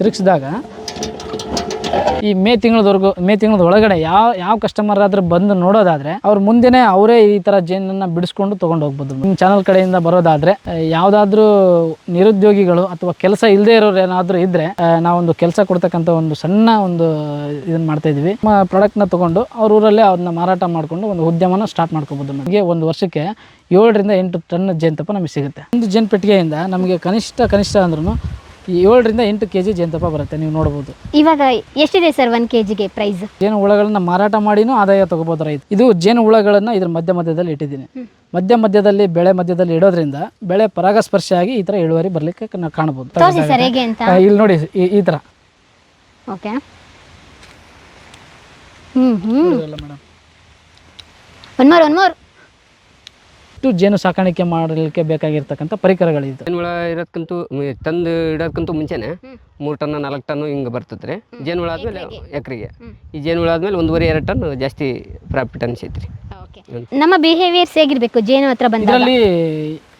ತಿರುಗಿಸಿದಾಗ ಈ ಮೇ ತಿಂಗಳದವರೆಗೂ, ಮೇ ತಿಂಗಳದ ಒಳಗಡೆ ಯಾವ ಯಾವ ಕಸ್ಟಮರ್ ಆದ್ರೆ ಬಂದು ನೋಡೋದಾದ್ರೆ ಅವ್ರ ಮುಂದೆನೆ ಅವರೇ ಈ ತರ ಜೇನನ್ನ ಬಿಡಿಸ್ಕೊಂಡು ತಗೊಂಡು ಹೋಗ್ಬೋದು. ನಿಮ್ಮ ಚಾನಲ್ ಕಡೆಯಿಂದ ಬರೋದಾದ್ರೆ ಯಾವುದಾದ್ರೂ ನಿರುದ್ಯೋಗಿಗಳು ಅಥವಾ ಕೆಲಸ ಇಲ್ಲದೆ ಇರೋರು ಏನಾದ್ರೂ ಇದ್ರೆ ನಾವೊಂದು ಕೆಲಸ ಕೊಡ್ತಕ್ಕಂಥ ಒಂದು ಸಣ್ಣ ಒಂದು ಇದನ್ನ ಮಾಡ್ತಾ ಇದೀವಿ. ನಮ್ಮ ನ ತಗೊಂಡು ಅವ್ರ ಊರಲ್ಲೇ ಅದನ್ನ ಮಾರಾಟ ಮಾಡ್ಕೊಂಡು ಒಂದು ಉದ್ಯಮನ ಸ್ಟಾರ್ಟ್ ಮಾಡ್ಕೋಬಹುದು ನಮಗೆ. ಒಂದು ವರ್ಷಕ್ಕೆ ಏಳರಿಂದ ಎಂಟು ಟನ್ ಜೇನುತುಪ್ಪ ನಮಗೆ ಸಿಗುತ್ತೆ. ಒಂದು ಜೇನು ಪೆಟ್ಟಿಗೆಯಿಂದ ನಮಗೆ ಕನಿಷ್ಠ ಕನಿಷ್ಠ ಅಂದ್ರೂ ಏಳರಿಂದ ಎಂಟು ಕೆ ಜಿ ಜೇನುತುಪ್ಪ ಬರುತ್ತೆ ನೀವು ನೋಡ್ಬೋದು. ಇವಾಗ ಎಷ್ಟಿದೆ ಸರ್ ಒನ್ ಕೆ ಜಿಗೆ ಪ್ರೈಸ್ ಜೇನು ಹುಳಗಳನ್ನ ಮಾರಾಟ ಮಾಡಿನೂ ಆದಾಯ ತಗೋಬೋದು ರೈತ. ಇದು ಜೇನು ಹುಳಗಳನ್ನ ಇದ್ರ ಮಧ್ಯ ಮಧ್ಯದಲ್ಲಿ ಇಟ್ಟಿದ್ದೀನಿ. ಮಧ್ಯ ಮಧ್ಯದಲ್ಲಿ ಬೆಳೆ ಮಧ್ಯದಲ್ಲಿ ಇಡೋದ್ರಿಂದ ಬೆಳೆ ಪರಾಗಸ್ಪರ್ಶ ಆಗಿ ಈ ತರ ಇಳುವರಿ ಬರ್ಲಿಕ್ಕೆ ನಾವು ಕಾಣಬಹುದು ತೋರಿಸಿ ಸರ್ ಹೇಗೆ ಅಂತ? ಆ, ಇಲ್ಲಿ ನೋಡಿ ಈ- ಈ ತರ. Okay hmm hmm. One more one more ಇಷ್ಟು ಜೇನು ಸಾಕಾಣಿಕೆ ಮಾಡಲಿಕ್ಕೆ ಬೇಕಾಗಿರ್ತಕ್ಕಂಥ ಪರಿಕರಗಳಿದು ಜೇನುಳ ಇರೋದಕ್ಕಂತೂ ಮ್- ತಂದು ಇಡೋದಕ್ಕಂತೂ ಮುಂಚೆನೆ ಮೂರು ಟನ್ ನಾಲ್ಕು ಟನ್ ಹಿಂಗೆ ಬರ್ತದೆ ರೀ ಜೇನುಹುಳ ಆದಮೇಲೆ ಎಕರೆಗೆ. ಈ ಜೇನುಳ ಆದಮೇಲೆ ಒಂದೂವರೆ ಎರಡು ಟನ್ ಜಾಸ್ತಿ ಪ್ರಾಫಿಟ್ ಅನಿಸೈತೆ ರೀ ನಮ್ಮ ಬಿಹೇವಿಯರ್ಸ್ ಹೇಗಿರ್ಬೇಕು? ಜೇನು ಹತ್ರ ಬಂದಾಗ? ಇದರಲ್ಲಿ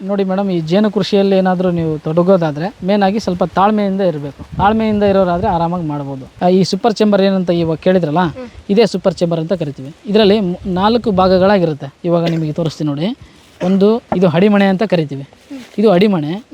ನೋಡಿ ಮೇಡಮ್ ಈ ಜೇನು ಕೃಷಿಯಲ್ಲಿ ಏನಾದರೂ ನೀವು ತೊಡಗೋದಾದ್ರೆ ಮೇನ್ ಆಗಿ ಸ್ವಲ್ಪ ತಾಳ್ಮೆಯಿಂದ ಇರಬೇಕು. ತಾಳ್ಮೆಯಿಂದ ಇರೋರಾದ್ರೆ ಆರಾಮಾಗಿ ಮಾಡ್ಬೋದು. ಆ, ಈ ಸೂಪರ್ ಚೇಂಬರ್ ಏನಂತ ಇವಾಗ ಕೇಳಿದ್ರಲ್ಲ ಇದೇ ಸೂಪರ್ ಚೇಂಬರ್ ಅಂತ ಕರಿತೀವಿ. ಇದರಲ್ಲಿ ನಾಲ್ಕು ಭಾಗಗಳಾಗಿರುತ್ತೆ. ಇವಾಗ ನಿಮಗೆ ತೋರಿಸ್ತೀನಿ ನೋಡಿ. ಒಂದು ಇದು ಅಡಿಮಣೆ ಅಂತ ಕರಿತೀವಿ. ಇದು ಅಡಿಮಣೆ.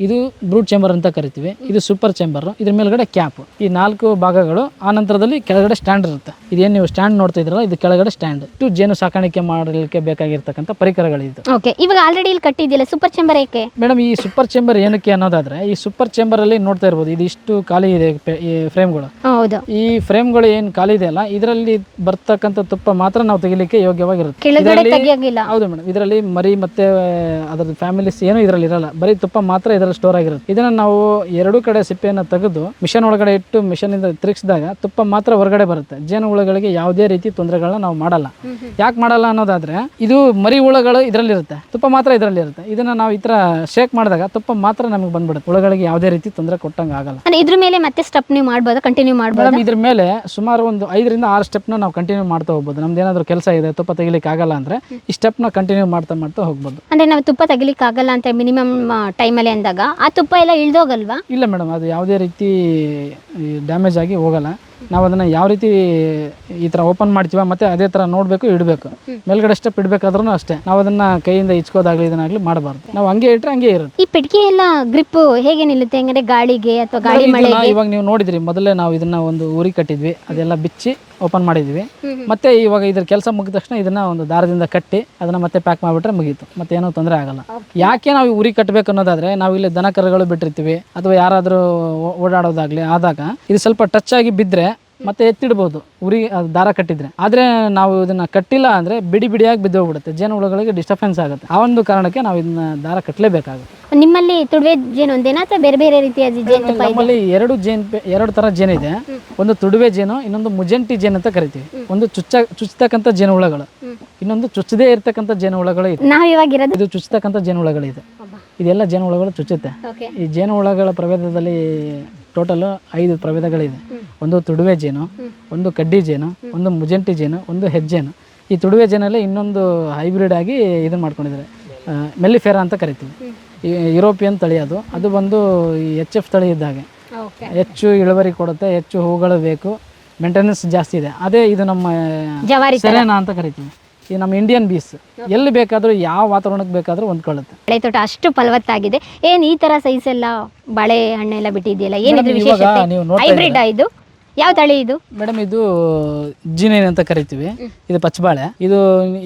ಇದು ಬ್ರೂಟ್ ಚೇಂಬರ್ ಅಂತ ಕರಿತೀವಿ. ಇದು ಸೂಪರ್ ಚೇಂಬರ್ ಇದ್ರ ಮೇಲ್ಗಡೆ ಕ್ಯಾಪ್ ಈ ನಾಲ್ಕು ಭಾಗಗಳು ಆ ನಂತರದಲ್ಲಿ ಕೆಳಗಡೆ ಸ್ಟ್ಯಾಂಡ್ ಇರುತ್ತೆ. ಇದೇನು ನೀವು ಸ್ಟ್ಯಾಂಡ್ ನೋಡ್ತಾ ಇದ್ರಲ್ಲ ಇದು ಕೆಳಗಡೆ ಸ್ಟ್ಯಾಂಡ್ ಟು ಜೇನು ಸಾಕಾಣಿಕೆ ಮಾಡಲಿಕ್ಕೆ ಬೇಕಾಗಿರ್ತಕ್ಕಂಥ ಪರಿಕರಗಳಿದ್ದು ಓಕೆ ಇವಾಗ ಆಲ್ರೆಡಿ ಇಲ್ಲಿ ಕಟ್ಟಿದ್ದಿಲ್ಲ ಸೂಪರ್ ಚೇಂಬರ್ ಏಕೆ? ಮೇಡಮ್ ಈ ಸೂಪರ್ ಚೇಂಬರ್ ಏನಕ್ಕೆ ಅನ್ನೋದಾದ್ರೆ ಈ ಸೂಪರ್ ಚೇಂಬರ್ ಅಲ್ಲಿ ನೋಡ್ತಾ ಇರ್ಬೋದು ಇದು ಇಷ್ಟು ಖಾಲಿ ಇದೆ ಈ ಫ್ರೇಮ್ಗಳು. ಹೌದು. ಈ ಫ್ರೇಮ್ಗಳು ಏನು ಖಾಲಿ ಇದೆ ಅಲ್ಲ ಇದರಲ್ಲಿ ಬರ್ತಕ್ಕಂಥ ತುಪ್ಪ ಮಾತ್ರ ನಾವು ತೆಗಿಲಿಕ್ಕೆ ಯೋಗ್ಯವಾಗಿರುತ್ತೆ. ಕೆಳಗಡೆ ಇದರಲ್ಲಿ- ತೆಗಿಯೋಂಗಿಲ್ಲ. ಹೌದು ಮೇಡಮ್ ಇದರಲ್ಲಿ ಮರಿ ಮತ್ತೆ ಅದರ ಫ್ಯಾಮಿಲೀಸ್ ಏನು ಇದರಲ್ಲಿ ಇರಲ್ಲ. ಬರೀ ತುಪ್ಪ ಮಾತ್ರ ಇದರಲ್ಲಿ ಸ್ಟೋರ್ ಆಗಿರುತ್ತೆ. ಇದನ್ನ ನಾವು ಎರಡು ಕಡೆ ಸಿಪ್ಪೆಯನ್ನು ತೆಗೆದು ಮಿಷನ್ ಒಳಗಡೆ ಇಟ್ಟು ಮಿಷನ್ ಇಂದ ತಿರುಗಿಸಿದಾಗ ತುಪ್ಪ ಮಾತ್ರ ಹೊರಗಡೆ ಬರುತ್ತೆ. ಜೇನು ಹುಳುಗಳಿಗೆ ಯಾವುದೇ ರೀತಿ ತೊಂದರೆಗಳನ್ನ ನಾವು ಮಾಡಲ್ಲ. ಯಾಕೆ ಮಾಡಲ್ಲ ಅನ್ನೋದಾದ್ರೆ ಇದು ಮರಿ ಹುಳುಗಳು ಇದರಲ್ಲಿ ಇರುತ್ತೆ ತುಪ್ಪ ಮಾತ್ರ ಇದರಲ್ಲಿ ಇರುತ್ತೆ ಇದನ್ನ ನಾವು ಈ ತರ ಶೇಕ್ ಮಾಡಿದಾಗ ತುಪ್ಪ ಮಾತ್ರ ನಮಗೆ ಬಂದ್ಬಿಡುತ್ತೆ. ಹುಳುಗಳಿಗೆ ಯಾವುದೇ ರೀತಿ ತೊಂದರೆ ಕೊಟ್ಟಂಗೆ ಆಗಲ್ಲ. ಇದ್ರ ಮೇಲೆ ಮತ್ತೆ ಸ್ಟೆಪ್ ನೀವು ಮಾಡಬಹುದು ಕಂಟಿನ್ಯೂ ಮಾಡಬಹುದು ಇದ್ರ ಮೇಲೆ ಸುಮಾರು ಒಂದು ಐದರಿಂದ ಆರು ನ ನಾವು ಕಂಟಿನ್ಯೂ ಮಾಡ್ತಾ ಹೋಗ್ಬೋದು. ನಮ್ದು ಏನಾದ್ರು ಕೆಲಸ ಇದೆ ತುಪ್ಪ ತೆಗಿಲಿಕ್ಕೆ ಆಗಲ್ಲ ಅಂದ್ರೆ ಈ ಸ್ಟೆಪ್ನ ಕಂಟಿನ್ಯೂ ಮಾಡ್ತಾ ಮಾಡ್ತಾ ಹೋಗ್ಬೋದು. ಅಂದ್ರೆ ನಾವು ತುಪ್ಪ ತೆಗಿಲಿಕ್ಕೆ ಆಗಲ್ಲ ಅಂತ ಮಿನಿಮಮ್ ಟೈಮ್ ಅಲ್ಲಿ ಅಂದಾಗ ಆ ತುಪ್ಪ ಎಲ್ಲ ಇಳ್ದೋಗಲ್ವಾ? ಇಲ್ಲ ಮೇಡಮ್ ಅದು ಯಾವುದೇ ರೀತಿ ಡ್ಯಾಮೇಜ್ ಆಗಿ ಹೋಗಲ್ಲ. ನಾವು ಅದನ್ನು ಯಾವ ರೀತಿ ಈ ಥರ ಓಪನ್ ಮಾಡ್ತೀವ ಮತ್ತು ಅದೇ ಥರ ನೋಡಬೇಕು ಇಡಬೇಕು. ಮೇಲ್ಗಡೆ ಸ್ಟೆಪ್ ಇಡಬೇಕಾದ್ರೂ ಅಷ್ಟೇ. ನಾವು ಅದನ್ನು ಕೈಯಿಂದ ಇಚ್ಕೋದಾಗಲಿ ಇದನ್ನಾಗಲಿ ಮಾಡಬಾರ್ದು. ನಾವು ಹಂಗೆ ಇಟ್ಟರೆ ಹಂಗೆ ಇರುತ್ತೆ. ಈ ಪೆಟ್ಟಿಗೆ ಎಲ್ಲ ಗ್ರಿಪ್ ಹೇಗೆ ನಿಲ್ಲುತ್ತೆ? ಹೆಂಗಂದ್ರೆ ಗಾಳಿಗೆ ಅಥವಾ ಗಾಳಿ ಇವಾಗ ನೀವು ನೋಡಿದ್ರಿ ಮೊದಲೇ ನಾವು ಇದನ್ನ ಒಂದು ಉರಿ ಕಟ್ಟಿದ್ವಿ. ಅದೆಲ್ಲ ಬಿಚ್ಚಿ ಓಪನ್ ಮಾಡಿದ್ವಿ. ಮತ್ತೆ ಇವಾಗ ಇದ್ರ ಕೆಲಸ ಮುಗಿದ ತಕ್ಷಣ ಇದನ್ನ ಒಂದು ದಾರದಿಂದ ಕಟ್ಟಿ ಅದನ್ನ ಮತ್ತೆ ಪ್ಯಾಕ್ ಮಾಡಿಬಿಟ್ರೆ ಮುಗೀತು. ಮತ್ತೆ ಏನೋ ತೊಂದರೆ ಆಗಲ್ಲ. ಯಾಕೆ ನಾವು ಉರಿ ಕಟ್ಟಬೇಕು ಅನ್ನೋದಾದ್ರೆ ನಾವು ಇಲ್ಲಿ ದನ ಕರುಗಳು ಬಿಟ್ಟಿರ್ತೀವಿ. ಅಥವಾ ಯಾರಾದರೂ ಓಡಾಡೋದಾಗ್ಲಿ ಆದಾಗ ಇದು ಸ್ವಲ್ಪ ಟಚ್ ಆಗಿ ಬಿದ್ದರೆ ಮತ್ತೆ ಎತ್ತಿಡ್ಬೋದು ಉರಿ ದಾರ ಕಟ್ಟಿದ್ರೆ. ಆದ್ರೆ ನಾವು ಇದನ್ನ ಕಟ್ಟಿಲ್ಲ ಅಂದ್ರೆ ಬಿಡಿ ಬಿಡಿಯಾಗಿ ಬಿದ್ದೋಗ್ಬಿಡುತ್ತೆ. ಜೇನು ಹುಳುಗಳಿಗೆ ಡಿಸ್ಟರ್ಬೆನ್ಸ್ ಆಗುತ್ತೆ. ಆ ಒಂದು ಕಾರಣಕ್ಕೆ ನಾವು ಇದನ್ನ ದಾರ ಕಟ್ಟಲೇಬೇಕಾಗುತ್ತೆ ನಿಮ್ಮಲ್ಲಿ ತುಡುವೆ ಜೇನು ಒಂದೇನಾ ಅಥವಾ ಬೇರೆ ಬೇರೆ ರೀತಿಯ ಜೇನು ಇದೆ ನಮ್ಮಲ್ಲಿ ಎರಡು ಜೇನು ಎರಡು ತರ ಇದೆ. ಒಂದು ತುಡುವೆ ಜೇನು ಇನ್ನೊಂದು ಮುಜೆಂಟಿ ಜೇನು ಅಂತ ಕರಿತೀವಿ. ಒಂದು ಚುಚ್ಚ ಚುಚ್ಚತಕ್ಕಂಥ ಜೇನು ಹುಳಗಳು. ಇನ್ನೊಂದು ಚುಚ್ಚದೇ ಇರ್ತಕ್ಕಂಥ ಜೇನು ಹುಳಗಳು ಇದೆ. ನಾವು ಇವಾಗ ಇರೋದು ಇದು ಚುಚ್ಚತಕ್ಕಂಥ ಜೇನು ಹುಳಗಳಿದೆ. ಇದೆಲ್ಲ ಜೇನು ಹುಳಗಳು ಚುಚ್ಚುತ್ತೆ. ಈ ಜೇನು ಹುಳಗಳ ಪ್ರಭೇದದಲ್ಲಿ ಟೋಟಲ್ ಐದು ಪ್ರಭೇದಗಳಿದೆ. ಒಂದು ತುಡುವೆ ಜೇನು ಒಂದು ಕಡ್ಡಿ ಜೇನು ಒಂದು ಮುಜಂಟಿ ಜೇನು ಒಂದು ಹೆಜ್ಜೇನು ಈ ತುಡುವೆ ಜೇನಲ್ಲಿ ಇನ್ನೊಂದು ಹೈಬ್ರಿಡ್ ಆಗಿ ಇದನ್ನು ಮಾಡ್ಕೊಂಡಿದ್ದಾರೆ. ಮೆಲ್ಲಿಫೆರಾ ಅಂತ ಕರಿತೀವಿ. ಯುರೋಪಿಯನ್ ತಳಿ ಅದು. ಅದು ಬಂದು ಈ ಎಚ್ ಎಫ್ ತಳಿ ಇದ್ದಾಗೆ ಹೆಚ್ಚು ಇಳುವರಿ ಕೊಡುತ್ತೆ ಹೆಚ್ಚು ಹೂಗಳು ಬೇಕು ಮೇಂಟೆನೆನ್ಸ್ ಜಾಸ್ತಿ ಇದೆ. ಅದೇ ಇದು ನಮ್ಮ ಸೆರೆನಾ ಅಂತ ಕರಿತೀವಿ. ಈ ನಮ್ಮ ಇಂಡಿಯನ್ ಬೀಸ್ ಎಲ್ಲಿ ಬೇಕಾದರೂ ಯಾವ ವಾತಾವರಣಕ್ಕೆ ಬೇಕಾದರೂ ಹೊಂದ್ಕೊಳ್ಳುತ್ತೆ. ಬಳೆ ತೋಟ ಅಷ್ಟು ಫಲವತ್ತಾಗಿದೆ. ಏನ್ ಈ ತರ ಸೈಜ್ ಎಲ್ಲ ಬಾಳೆ ಹಣ್ಣೆಲ್ಲ ಬಿಟ್ಟಿದೆಯಲ್ಲ ಏನಿದ್ರು ಇವಾಗ ವಿಶೇಷತೆ? ನೀವು ನೋಡ್ತಾ ಹೈಬ್ರಿಡ್ ಇದು? ಯಾವ ತಳಿ ಇದು? ಮೇಡಮ್ ಇದು ಜಿನೇನ್ ಅಂತ ಕರಿತೀವಿ. ಇದು ಪಚ್ಚಬಾಳೆ. ಇದು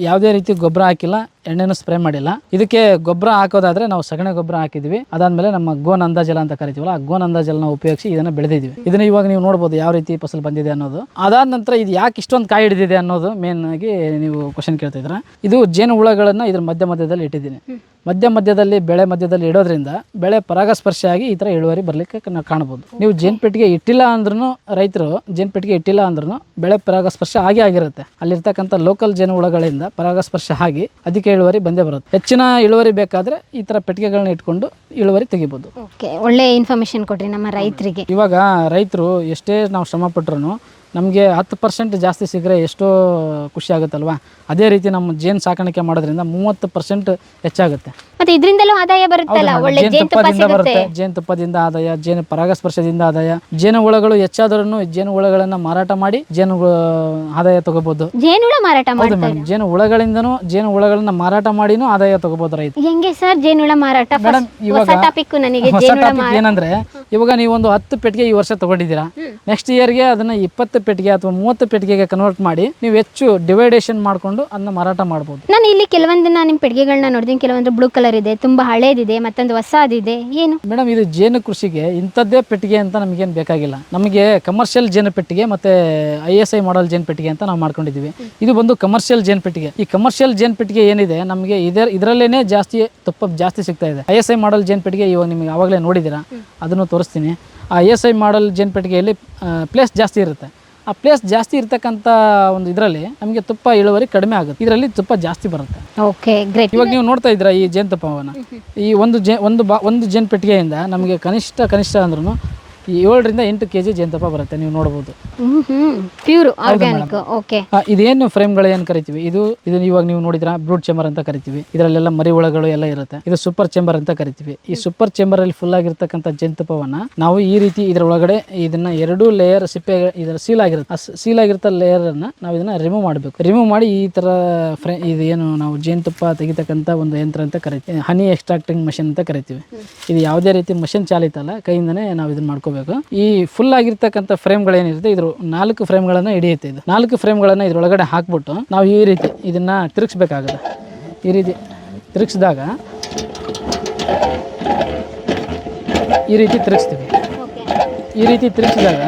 ಯಾವುದೇ ರೀತಿ ಗೊಬ್ಬರ ಹಾಕಿಲ್ಲ ಎಣ್ಣೆನು ಸ್ಪ್ರೇ ಮಾಡಿಲ್ಲ. ಇದಕ್ಕೆ ಗೊಬ್ಬರ ಹಾಕೋದಾದ್ರೆ ನಾವು ಸಗಣಿ ಗೊಬ್ಬರ ಹಾಕಿದ್ವಿ. ಅದಾದ್ಮೇಲೆ ನಮ್ಮ ಗೋನ್ ಅಂದಾಜಲ ಅಂತ ಕರಿತೀವಲ್ಲ ಆ ಗೋನ್ ಅಂದಾಜಲನ ಉಪಯೋಗಿಸಿ ಇದನ್ನ ಬೆಳೆದಿದ್ವಿ. ಇದನ್ನ ಇವಾಗ ನೀವು ನೋಡಬಹುದು ಯಾವ ರೀತಿ ಫಸಲು ಬಂದಿದೆ ಅನ್ನೋದು. ಅದಾದ ನಂತರ ಇದು ಯಾಕೆ ಇಷ್ಟೊಂದು ಕಾಯಿ ಹಿಡಿದಿದೆ ಅನ್ನೋದು ಮೇನ್ ಆಗಿ ನೀವು ಕ್ವಶನ್ ಕೇಳ್ತಾ ಇದ್ರ ಇದು ಜೇನು ಹುಳಗಳನ್ನ ಇದ್ರ ಮಧ್ಯ ಮಧ್ಯದಲ್ಲಿ ಇಟ್ಟಿದ್ದೀನಿ. ಮಧ್ಯ ಮಧ್ಯದಲ್ಲಿ ಬೆಳೆ ಮಧ್ಯದಲ್ಲಿ ಇಡೋದ್ರಿಂದ ಬೆಳೆ ಪರಾಗಸ್ಪರ್ಶ ಆಗಿ ಈ ತರ ಇಳುವರಿ ಬರ್ಲಿಕ್ಕೆ ನಾವು ಕಾಣಬಹುದು ನೀವು ಜೇನ್ ಪೆಟ್ಟಿಗೆ ಇಟ್ಟಿಲ್ಲ ಅಂದ್ರೂ ರೈತರು ಜೇನ್ ಪೆಟ್ಟಿಗೆ ಇಟ್ಟಿಲ್ಲ ಅಂದ್ರೂ ಬೆಳೆ ಪರಾಗಸ್ಪರ್ಶ ಆಗೇ ಆಗಿರುತ್ತೆ. ಅಲ್ಲಿರ್ತಕ್ಕಂಥ ಲೋಕಲ್ ಜೇನು ಹುಳಗಳಿಂದ ಪರಾಗಸ್ಪರ್ಶ ಆಗಿ ಅದಕ್ಕೆ ಇಳುವರಿ ಬಂದೇ ಬರುತ್ತೆ. ಹೆಚ್ಚಿನ ಇಳುವರಿ ಬೇಕಾದ್ರೆ ಈ ತರ ಪೆಟ್ಟಿಗೆಗಳನ್ನ ಇಟ್ಕೊಂಡು ಇಳುವರಿ ತೆಗಿಬೋದು. ಓಕೆ ಒಳ್ಳೆ ಇನ್ಫಾರ್ಮೇಶನ್ ಕೊಡ್ರಿ ನಮ್ಮ ರೈತರಿಗೆ. ಇವಾಗ ರೈತರು ಎಷ್ಟೇ ನಾವು ಶ್ರಮ ಪಟ್ರು ನಮಗೆ ಹತ್ತು ಪರ್ಸೆಂಟ್ ಜಾಸ್ತಿ ಸಿಗ್ರೆ ಎಷ್ಟೋ ಖುಷಿ ಆಗುತ್ತಲ್ವಾ? ಅದೇ ರೀತಿ ನಮ್ಮ ಜೇನು ಸಾಕಾಣಿಕೆ ಮಾಡೋದ್ರಿಂದ ಮೂವತ್ತು ಪರ್ಸೆಂಟ್ ಹೆಚ್ಚಾಗುತ್ತೆ. ಮತ್ತೆ ಇದರಿಂದಲೂ ಆದಾಯ ಬರುತ್ತಲ್ಲ? ಒಳ್ಳೆ ಜೇನುತುಪ್ಪ ಜೇನುತುಪ್ಪದಿಂದ ಸಿಗುತ್ತೆ. ಬರುತ್ತೆ. ಜೇನುತುಪ್ಪದಿಂದ ಆದಾಯ ಜೇನು ಪರಾಗಸ್ಪರ್ಶದಿಂದ ಆದಾಯ. ಜೇನು ಹುಳಗಳು ಹೆಚ್ಚಾದ್ರೂ ಜೇನು ಹುಳಗಳನ್ನ ಮಾರಾಟ ಮಾಡಿ ಜೇನು ಆದಾಯ ತಗೋಬಹುದು ಜೇನುಳ ಮಾರಾಟ ಹೌದು ಮಾಡ್ತಾರೆ ಮೇಡಮ್ ಜೇನು ಹುಳಗಳಿಂದನೂ ಜೇನು ಹುಳಗಳನ್ನ ಮಾರಾಟ ಮಾಡಿನೂ ಆದಾಯ ತಗೋಬಹುದು ರೈತ ಹೆಂಗೆ ಸರ್ ಜೇನುಳ ಮಾರಾಟ? ಮೇಡಮ್ ಇವಾಗ ಟಾಪಿಕ್ ನನಗೆ ಹೊಸ ಜೇನುಳ ಟಾಪಿಕ್ ಏನಂದ್ರೆ ಇವಾಗ ನೀವು ಒಂದು ಹತ್ತು ಪೆಟ್ಟಿಗೆ ಈ ವರ್ಷ ತಗೊಂಡಿದ್ದೀರಾ. ನೆಕ್ಸ್ಟ್ ಇಯರ್ಗೆ ಅದನ್ನ ಇಪ್ಪತ್ತು ಪೆಟ್ಟಿಗೆ ಅಥವಾ ಮೂವತ್ತು ಪೆಟ್ಟಿಗೆಗೆ ಕನ್ವರ್ಟ್ ಮಾಡಿ ನೀವು ಹೆಚ್ಚು ಡಿವೈಡೇಷನ್ ಮಾಡಿಕೊಂಡು ಅದನ್ನ ಮಾರಾಟ ಮಾಡಬಹುದು ನಾನು ಇಲ್ಲಿ ಕೆಲವೊಂದನ್ನ ನಿಮ್ಮ ಪೆಟ್ಟಿಗೆಗಳನ್ನ ನೋಡಿದ್ದೀನಿ. ಕೆಲವೊಂದು ಬ್ಲೂ ಕಲರ್ ಇದೆ ತುಂಬಾ ಹಳೇದಿದೆ ಮತ್ತೊಂದು ಹೊಸದಿದೆ. ಏನು? ಮೇಡಮ್ ಇದು ಜೇನು ಕೃಷಿಗೆ ಇಂಥದ್ದೇ ಪೆಟ್ಟಿಗೆ ಅಂತ ನಮಗೇನು ಬೇಕಾಗಿಲ್ಲ. ನಮಗೆ ಕಮರ್ಷಿಯಲ್ ಜೇನು ಪೆಟ್ಟಿಗೆ ಮತ್ತೆ ಐ ಎಸ್ ಐ ಮಾಡಲ್ ಜೇನು ಪೆಟ್ಟಿಗೆ ಅಂತ ನಾವು ಮಾಡ್ಕೊಂಡಿದ್ದೀವಿ. ಇದು ಬಂದು ಕಮರ್ಷಿಯಲ್ ಜೇನು ಪೆಟ್ಟಿಗೆ. ಈ ಕಮರ್ಷಿಯಲ್ ಜೇನು ಪೆಟ್ಟಿಗೆ ಏನಿದೆ ನಮಗೆ ಇದರ ಇದರಲ್ಲೇನೆ ಜಾಸ್ತಿ ತುಪ್ಪ ಜಾಸ್ತಿ ಸಿಗ್ತಾ ಇದೆ. ಐ ಎಸ್ ಐ ಮಾಡಲ್ ಜೇನು ಪೆಟ್ಟಿಗೆ ಇವಾಗ ನಿಮಗೆ ಆವಾಗಲೇ ನೋಡಿದ್ದೀರಾ? ಅದನ್ನು ತೋರಿಸ್ತೀನಿ. ಆ ಐ ಎಸ್ ಐ ಮಾಡಲ್ ಜೇನು ಪೆಟ್ಟಿಗೆಯಲ್ಲಿ ಪ್ಲೇಸ್ ಜಾಸ್ತಿ ಇರುತ್ತೆ. ಆ ಪ್ಲೇಸ್ ಜಾಸ್ತಿ ಇರ್ತಕ್ಕಂಥ ಒಂದು ಇದರಲ್ಲಿ ನಮಗೆ ತುಪ್ಪ ಇಳುವರಿ ಕಡಿಮೆ ಆಗುತ್ತೆ. ಇದರಲ್ಲಿ ತುಪ್ಪ ಜಾಸ್ತಿ ಬರುತ್ತೆ. ಓಕೆ ಗ್ರೇಟ್ ಇವಾಗ ನೀವು ನೋಡ್ತಾ ಇದ್ದೀರಾ ಈ ಜೇನುತುಪ್ಪವನ್ನು? ಈ ಒಂದು ಜೇ ಒಂದು ಬಾ ಒಂದು ಜೇನು ಪೆಟ್ಟಿಗೆಯಿಂದ ನಮಗೆ ಕನಿಷ್ಠ ಕನಿಷ್ಠ ಅಂದ್ರೂ ಏಳರಿಂದ ಎಂಟು ಕೆ ಜಿ ಜೇನುತುಪ್ಪ ಬರುತ್ತೆ ನೀವು ನೋಡಬಹುದು ಇದೇನು ಫ್ರೇಮ್ ಪ್ಯೂರ್ ಆರ್ಗ್ಯಾನಿಕ್ ಓಕೆ ಆ, ಇದೇನು ಫ್ರೇಮ್ಗಳು ಏನು ಕರಿತೀವಿ? ಇದು ಇದನ್ನ ಇವಾಗ ನೀವು ನೋಡಿದ್ರ ಬ್ರೂಡ್ ಚೇಂಬರ್ ಅಂತ ಕರಿತೀವಿ. ಇದರಲ್ಲೆಲ್ಲ ಮರಿ ಹುಳಗಳು ಎಲ್ಲ ಇರುತ್ತೆ. ಇದು ಸೂಪರ್ ಚೇಂಬರ್ ಅಂತ ಕರಿತೀವಿ. ಈ ಸೂಪರ್ ಚೇಂಬರ್ ಅಲ್ಲಿ ಫುಲ್ ಆಗಿರ್ತಕ್ಕಂಥ ಜೇನುತುಪ್ಪವನ್ನ ನಾವು ಈ ರೀತಿ ಇದರ ಒಳಗಡೆ ಇದನ್ನ ಎರಡು ಲೇಯರ್ ಸಿಪ್ಪೆ ಇದರ ಸೀಲ್ ಆಗಿರುತ್ತೆ. ಆ ಸೀಲ್ ಆಗಿರ್ತ ಲೇಯರ್ ಅನ್ನ ನಾವು ಇದನ್ನ ರಿಮೂವ್ ಮಾಡಬೇಕು. ರಿಮೂವ್ ಮಾಡಿ ಈ ತರ ಫ್ರೇ ಇದು ಏನು ನಾವು ಜೇನುತುಪ್ಪ ತೆಗಿತಕ್ಕಂಥ ಒಂದು ಯಂತ್ರ ಅಂತ ಕರಿತೀವಿ. ಹನಿ ಎಕ್ಸ್ಟ್ರಾಕ್ಟಿಂಗ್ ಮಷಿನ್ ಅಂತ ಕರಿತೀವಿ. ಇದು ಯಾವುದೇ ರೀತಿ ಮಷಿನ್ ಚಾಲಿತ ಅಲ್ಲ ಕೈಯಿಂದನೇ ನಾವು ಇದನ್ನ ಮಾಡ್ಕೋಬೇಕು. ಈ ಫುಲ್ ಆಗಿರ್ತಕ್ಕಂಥ ಫ್ರೇಮ್ಗಳೇನಿರುತ್ತೆ ಇದ್ರ ನಾಲ್ಕು ಫ್ರೇಮ್ಗಳನ್ನ ಹಿಡಿಯುತ್ತೆ ಇದು. ನಾಲ್ಕು ಫ್ರೇಮ್ಗಳನ್ನ ಇದ್ರೊಳಗಡೆ ಹಾಕ್ಬಿಟ್ಟು ನಾವು ಈ ರೀತಿ ಇದನ್ನ ತಿರುಗಿಸ್ಬೇಕಾಗುತ್ತೆ. ಈ ರೀತಿ ತಿರುಗಿಸಿದಾಗ ಈ ರೀತಿ ತಿರುಗಿಸ್ತೀವಿ. ಈ ರೀತಿ ತಿರುಗಿಸಿದಾಗ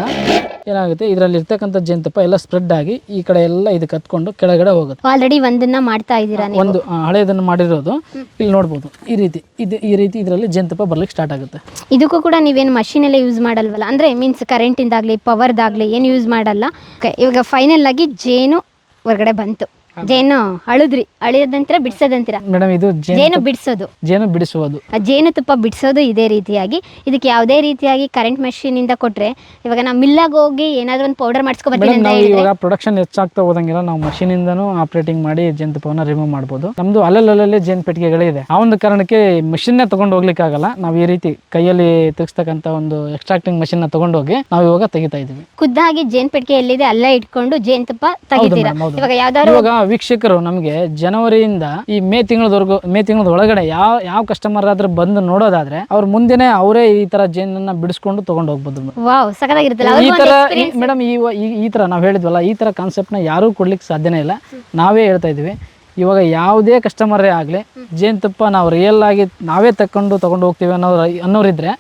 ಏನಾಗುತ್ತೆ? ಇದರಲ್ಲಿ ಇರ್ತಕ್ಕಂಥ ಜೇನುತುಪ್ಪ ಎಲ್ಲ ಸ್ಪ್ರೆಡ್ ಆಗಿ ಈ ಕಡೆ ಎಲ್ಲ ಇದಕ್ಕೆ ಹತ್ಕೊಂಡು ಕೆಳಗಡೆ ಹೋಗುತ್ತೆ. ಆಲ್ರೆಡಿ ಒಂದನ್ನ ಮಾಡ್ತಾ ಇದ್ದೀರಾ ನೀವು? ಒಂದು ಹಳೆಯದನ್ನ ಹಳೆಯದನ್ನು ಮಾಡಿರೋದು. ಇಲ್ಲಿ ನೋಡಬಹುದು ಈ ರೀತಿ ಇದು ಈ ರೀತಿ ಇದರಲ್ಲಿ ಜೇನುತುಪ್ಪ ಬರ್ಲಿಕ್ಕೆ ಸ್ಟಾರ್ಟ್ ಆಗುತ್ತೆ. ಇದಕ್ಕೂ ಕೂಡ ನೀವೇನು ಮಷಿನ್ ಎಲ್ಲ ಯೂಸ್ ಮಾಡಲ್ವಲ್ಲ? ಅಂದ್ರೆ ಮೀನ್ಸ್ ಕರೆಂಟಿಂದಾಗ್ಲಿ ಪವರ್ದಾಗ್ಲಿ ಏನು ಯೂಸ್ ಮಾಡಲ್ಲ. Okay, ಇವಾಗ ಫೈನಲ್ ಆಗಿ ಜೇನು ಹೊರಗಡೆ ಬಂತು. ಜೇನು ಅಳುದ್ರಿ ಅಳಿಯೋದಂತೀರ ಬಿಡ್ಸೋದಂತೀರ ಮೇಡಮ್ ಇದು ಜೇನು ಜೇನು ಬಿಡಿಸೋದು. ಜೇನು ಬಿಡಿಸುವುದು. ಆ ಜೇನುತುಪ್ಪ ಬಿಡಿಸೋದು ಇದೇ ರೀತಿಯಾಗಿ. ಇದಕ್ಕೆ ಯಾವುದೇ ರೀತಿಯಾಗಿ ಕರೆಂಟ್ ಮಷೀನಿಂದ ಕೊಟ್ರೆ ಇವಾಗ ನಾವು ಮಿಲ್ಲಾಗ ಹೋಗಿ ಏನಾದ್ರು ಒಂದು ಪೌಡರ್ ಮಾಡಿಸ್ಕೊ ಬರ್ತೀನಿ ಮೇಡಮ್ ಅಂತ ನಾವು ಹೇಳಿದ್ರೆ ಇವಾಗ ಪ್ರೊಡಕ್ಷನ್ ಹೆಚ್ಚಾಗ್ತಾ ಹೋದಂಗೆಲ್ಲ ನಾವು ಮಷೀನಿಂದನೂ ಆಪರೇಟಿಂಗ್ ಮಾಡಿ ಜೇನುತುಪ್ಪವನ್ನು ರಿಮೂವ್ ಮಾಡ್ಬೋದು. ನಮ್ದು ಅಲ್ಲಲ್ಲಲ್ಲೇ ಜೇನು ಪೆಟ್ಟಿಗೆಗಳಿದೆ ಆ ಒಂದು ಕಾರಣಕ್ಕೆ ಮಷಿನ್ನೇ ತಗೊಂಡು ಹೋಗ್ಲಿಕ್ಕೆ ಆಗಲ್ಲ. ನಾವು ಈ ರೀತಿ ಕೈಯಲ್ಲಿ ತೆಗಿಸ್ತಕ್ಕಂಥ ಒಂದು ಎಕ್ಸ್ಟ್ರಾಕ್ಟಿಂಗ್ ಮಷಿನ್ನ ತಗೊಂಡೋಗಿ ನಾವು ಇವಾಗ ತೆಗಿತಾ ಇದೀವಿ. ಖುದ್ದಾಗಿ ಜೇನ್ ಪೆಟ್ಟಿಗೆ ಎಲ್ಲಿದೆ ಅಲ್ಲೇ ಇಟ್ಕೊಂಡು ಜೇನುತುಪ್ಪ ತೆಗಿತೀರಾ? madam, ಹೌದು. ಇವಾಗ ಯಾವ್ದಾದ್ರು ಇವಾಗ ವೀಕ್ಷಕರು ನಮಗೆ ಜನವರಿಯಿಂದ ಈ ಮೇ ತಿಂಗಳದವರೆಗೂ ಮೇ ತಿಂಗಳದ ಒಳಗಡೆ ಯಾವ ಯಾವ ಕಸ್ಟಮರ್ ಆದ್ರೆ ಬಂದು ನೋಡೋದಾದ್ರೆ ಅವ್ರ ಮುಂದೆನೆ ಅವರೇ ಈ ತರ ಜೇನನ್ನ ಬಿಡಿಸ್ಕೊಂಡು ತಗೊಂಡು ಹೋಗ್ಬೋದು. madam. ವಾವ್ ಸಖತ್ತಾಗಿರುತ್ತಲ್ಲ ಈ ತರ ಮೇಡಮ್ ಈ ಈ- ತರ ನಾವು ಹೇಳಿದ್ವಲ್ಲ ಈ ತರ ಕಾನ್ಸೆಪ್ಟ್ನ ಯಾರು ಕೊಡ್ಲಿಕ್ಕೆ ಸಾಧ್ಯನೇ ಇಲ್ಲ. ನಾವೇ ಹೇಳ್ತಾ ಇದೀವಿ ಇವಾಗ ಯಾವುದೇ ಕಸ್ಟಮರೇ ಆಗಲಿ ಜೇನುತುಪ್ಪ ನಾವು ರಿಯಲ್ ಆಗಿ ನಾವೇ ತಕೊಂಡು ತಗೊಂಡು ಹೋಗ್ತೀವಿ ಅನ್ನೋರು ಅನ್ನೋರಿದ್ರೆ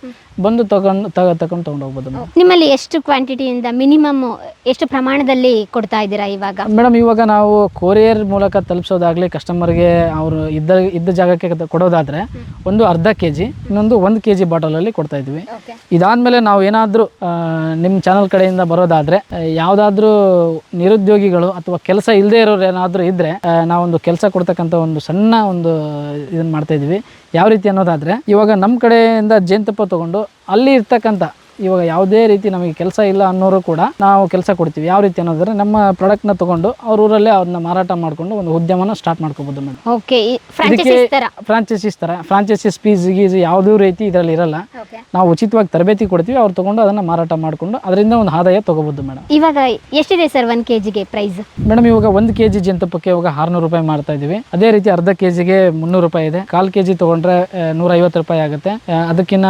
ಬಂದು ತಗೊಂಡು ತಗ ತಗೊಂಡು ತಗೊಂಡು ಹೋಗ್ಬೋದು ಮೇಡಮ್. ನಿಮ್ಮಲ್ಲಿ ಎಷ್ಟು ಕ್ವಾಂಟಿಟಿಯಿಂದ ಮಿನಿಮಮ್ ಎಷ್ಟು ಪ್ರಮಾಣದಲ್ಲಿ ಕೊಡ್ತಾ ಇದ್ದೀರಾ ಇವಾಗ? ಮೇಡಮ್ ಇವಾಗ ನಾವು ಕೊರಿಯರ್ ಮೂಲಕ ತಲುಪಿಸೋದಾಗ್ಲಿ ಕಸ್ಟಮರ್ಗೆ ಅವರು ಇದ್ದ ಇದ್ದ ಜಾಗಕ್ಕೆ ಕೊಡೋದಾದ್ರೆ ಒಂದು ಅರ್ಧ ಕೆ ಜಿ ಇನ್ನೊಂದು ಒಂದು ಕೆ ಜಿ ಬಾಟಲಲ್ಲಿ ಕೊಡ್ತಾ ಇದ್ವಿ. ಇದಾದ್ಮೇಲೆ ನಾವು ಏನಾದರೂ ನಿಮ್ಮ ಚಾನಲ್ ಕಡೆಯಿಂದ ಬರೋದಾದ್ರೆ ಯಾವುದಾದ್ರೂ ನಿರುದ್ಯೋಗಿಗಳು ಅಥವಾ ಕೆಲಸ ಇಲ್ಲದೆ ಇರೋರು ಏನಾದರೂ ಇದ್ದರೆ ನಾವೊಂದು ಕೆಲಸ ಕೊಡ್ತಕ್ಕಂಥ ಒಂದು ಸಣ್ಣ ಒಂದು ಇದನ್ನ ಮಾಡ್ತಾ ಇದೀವಿ. ಯಾವ ರೀತಿ ಅನ್ನೋದಾದರೆ ಇವಾಗ ನಮ್ಮ ಕಡೆಯಿಂದ ಜೇನುತುಪ್ಪ ತಗೊಂಡು ಅಲ್ಲಿ ಇರ್ತಕ್ಕಂಥ ಇವಾಗ ಯಾವುದೇ ರೀತಿ ನಮಗೆ ಕೆಲಸ ಇಲ್ಲ ಅನ್ನೋರು ಕೂಡ ನಾವು ಕೆಲಸ ಕೊಡ್ತೀವಿ. ಯಾವ ರೀತಿ ಅನ್ನೋದ್ರೆ ನಮ್ಮ ಪ್ರಾಡಕ್ಟ್ನ ತಗೊಂಡು ಅವ್ರ ಊರಲ್ಲೇ ಅದನ್ನ ಮಾರಾಟ ಮಾಡಿಕೊಂಡು ಒಂದು ಉದ್ಯಮನ ಸ್ಟಾರ್ಟ್ ಮಾಡ್ಕೋಬೋದು ಮೇಡಮ್ ಓಕೆ ಫ್ರಾಂಚೈಸಿಸ್ ತರ? ಫ್ರಾಂಚೈಸಿಸ್ ಥರ ಫ್ರಾಂಚೈಸಿಸ್ ಫೀಸ್ ಗೀಸ್ ಯಾವುದೂ ರೀತಿ ಇದರಲ್ಲಿ ಇರಲ್ಲ. ನಾವು ಉಚಿತವಾಗಿ ತರಬೇತಿ ಕೊಡ್ತೀವಿ. ಅವ್ರು ತಗೊಂಡು ಅದನ್ನ ಮಾರಾಟ ಮಾಡಿಕೊಂಡು ಅದರಿಂದ ಒಂದು ಆದಾಯ ತಗೋಬೋದು ಮೇಡಮ್ ಇವಾಗ ಎಷ್ಟಿದೆ ಸರ್ ಒನ್ ಕೆ ಜಿಗೆ ಪ್ರೈಸ್ ಮೇಡಮ್ ಇವಾಗ ಒಂದು ಕೆ ಜಿ ಜೇನುತುಪ್ಪಕ್ಕೆ ಇವಾಗ ಆರ್ನೂರು ರೂಪಾಯಿ ಮಾಡ್ತಾ ಇದೀವಿ ಅದೇ ರೀತಿ ಅರ್ಧ ಕೆ ಜಿಗೆ ಮುನ್ನೂರು ರೂಪಾಯಿ ಇದೆ. ಕಾಲು ಕೆ ಜಿ ತಗೊಂಡ್ರೆ ನೂರ ಐವತ್ತು ರೂಪಾಯಿ ಆಗುತ್ತೆ. ಅದಕ್ಕಿಂತ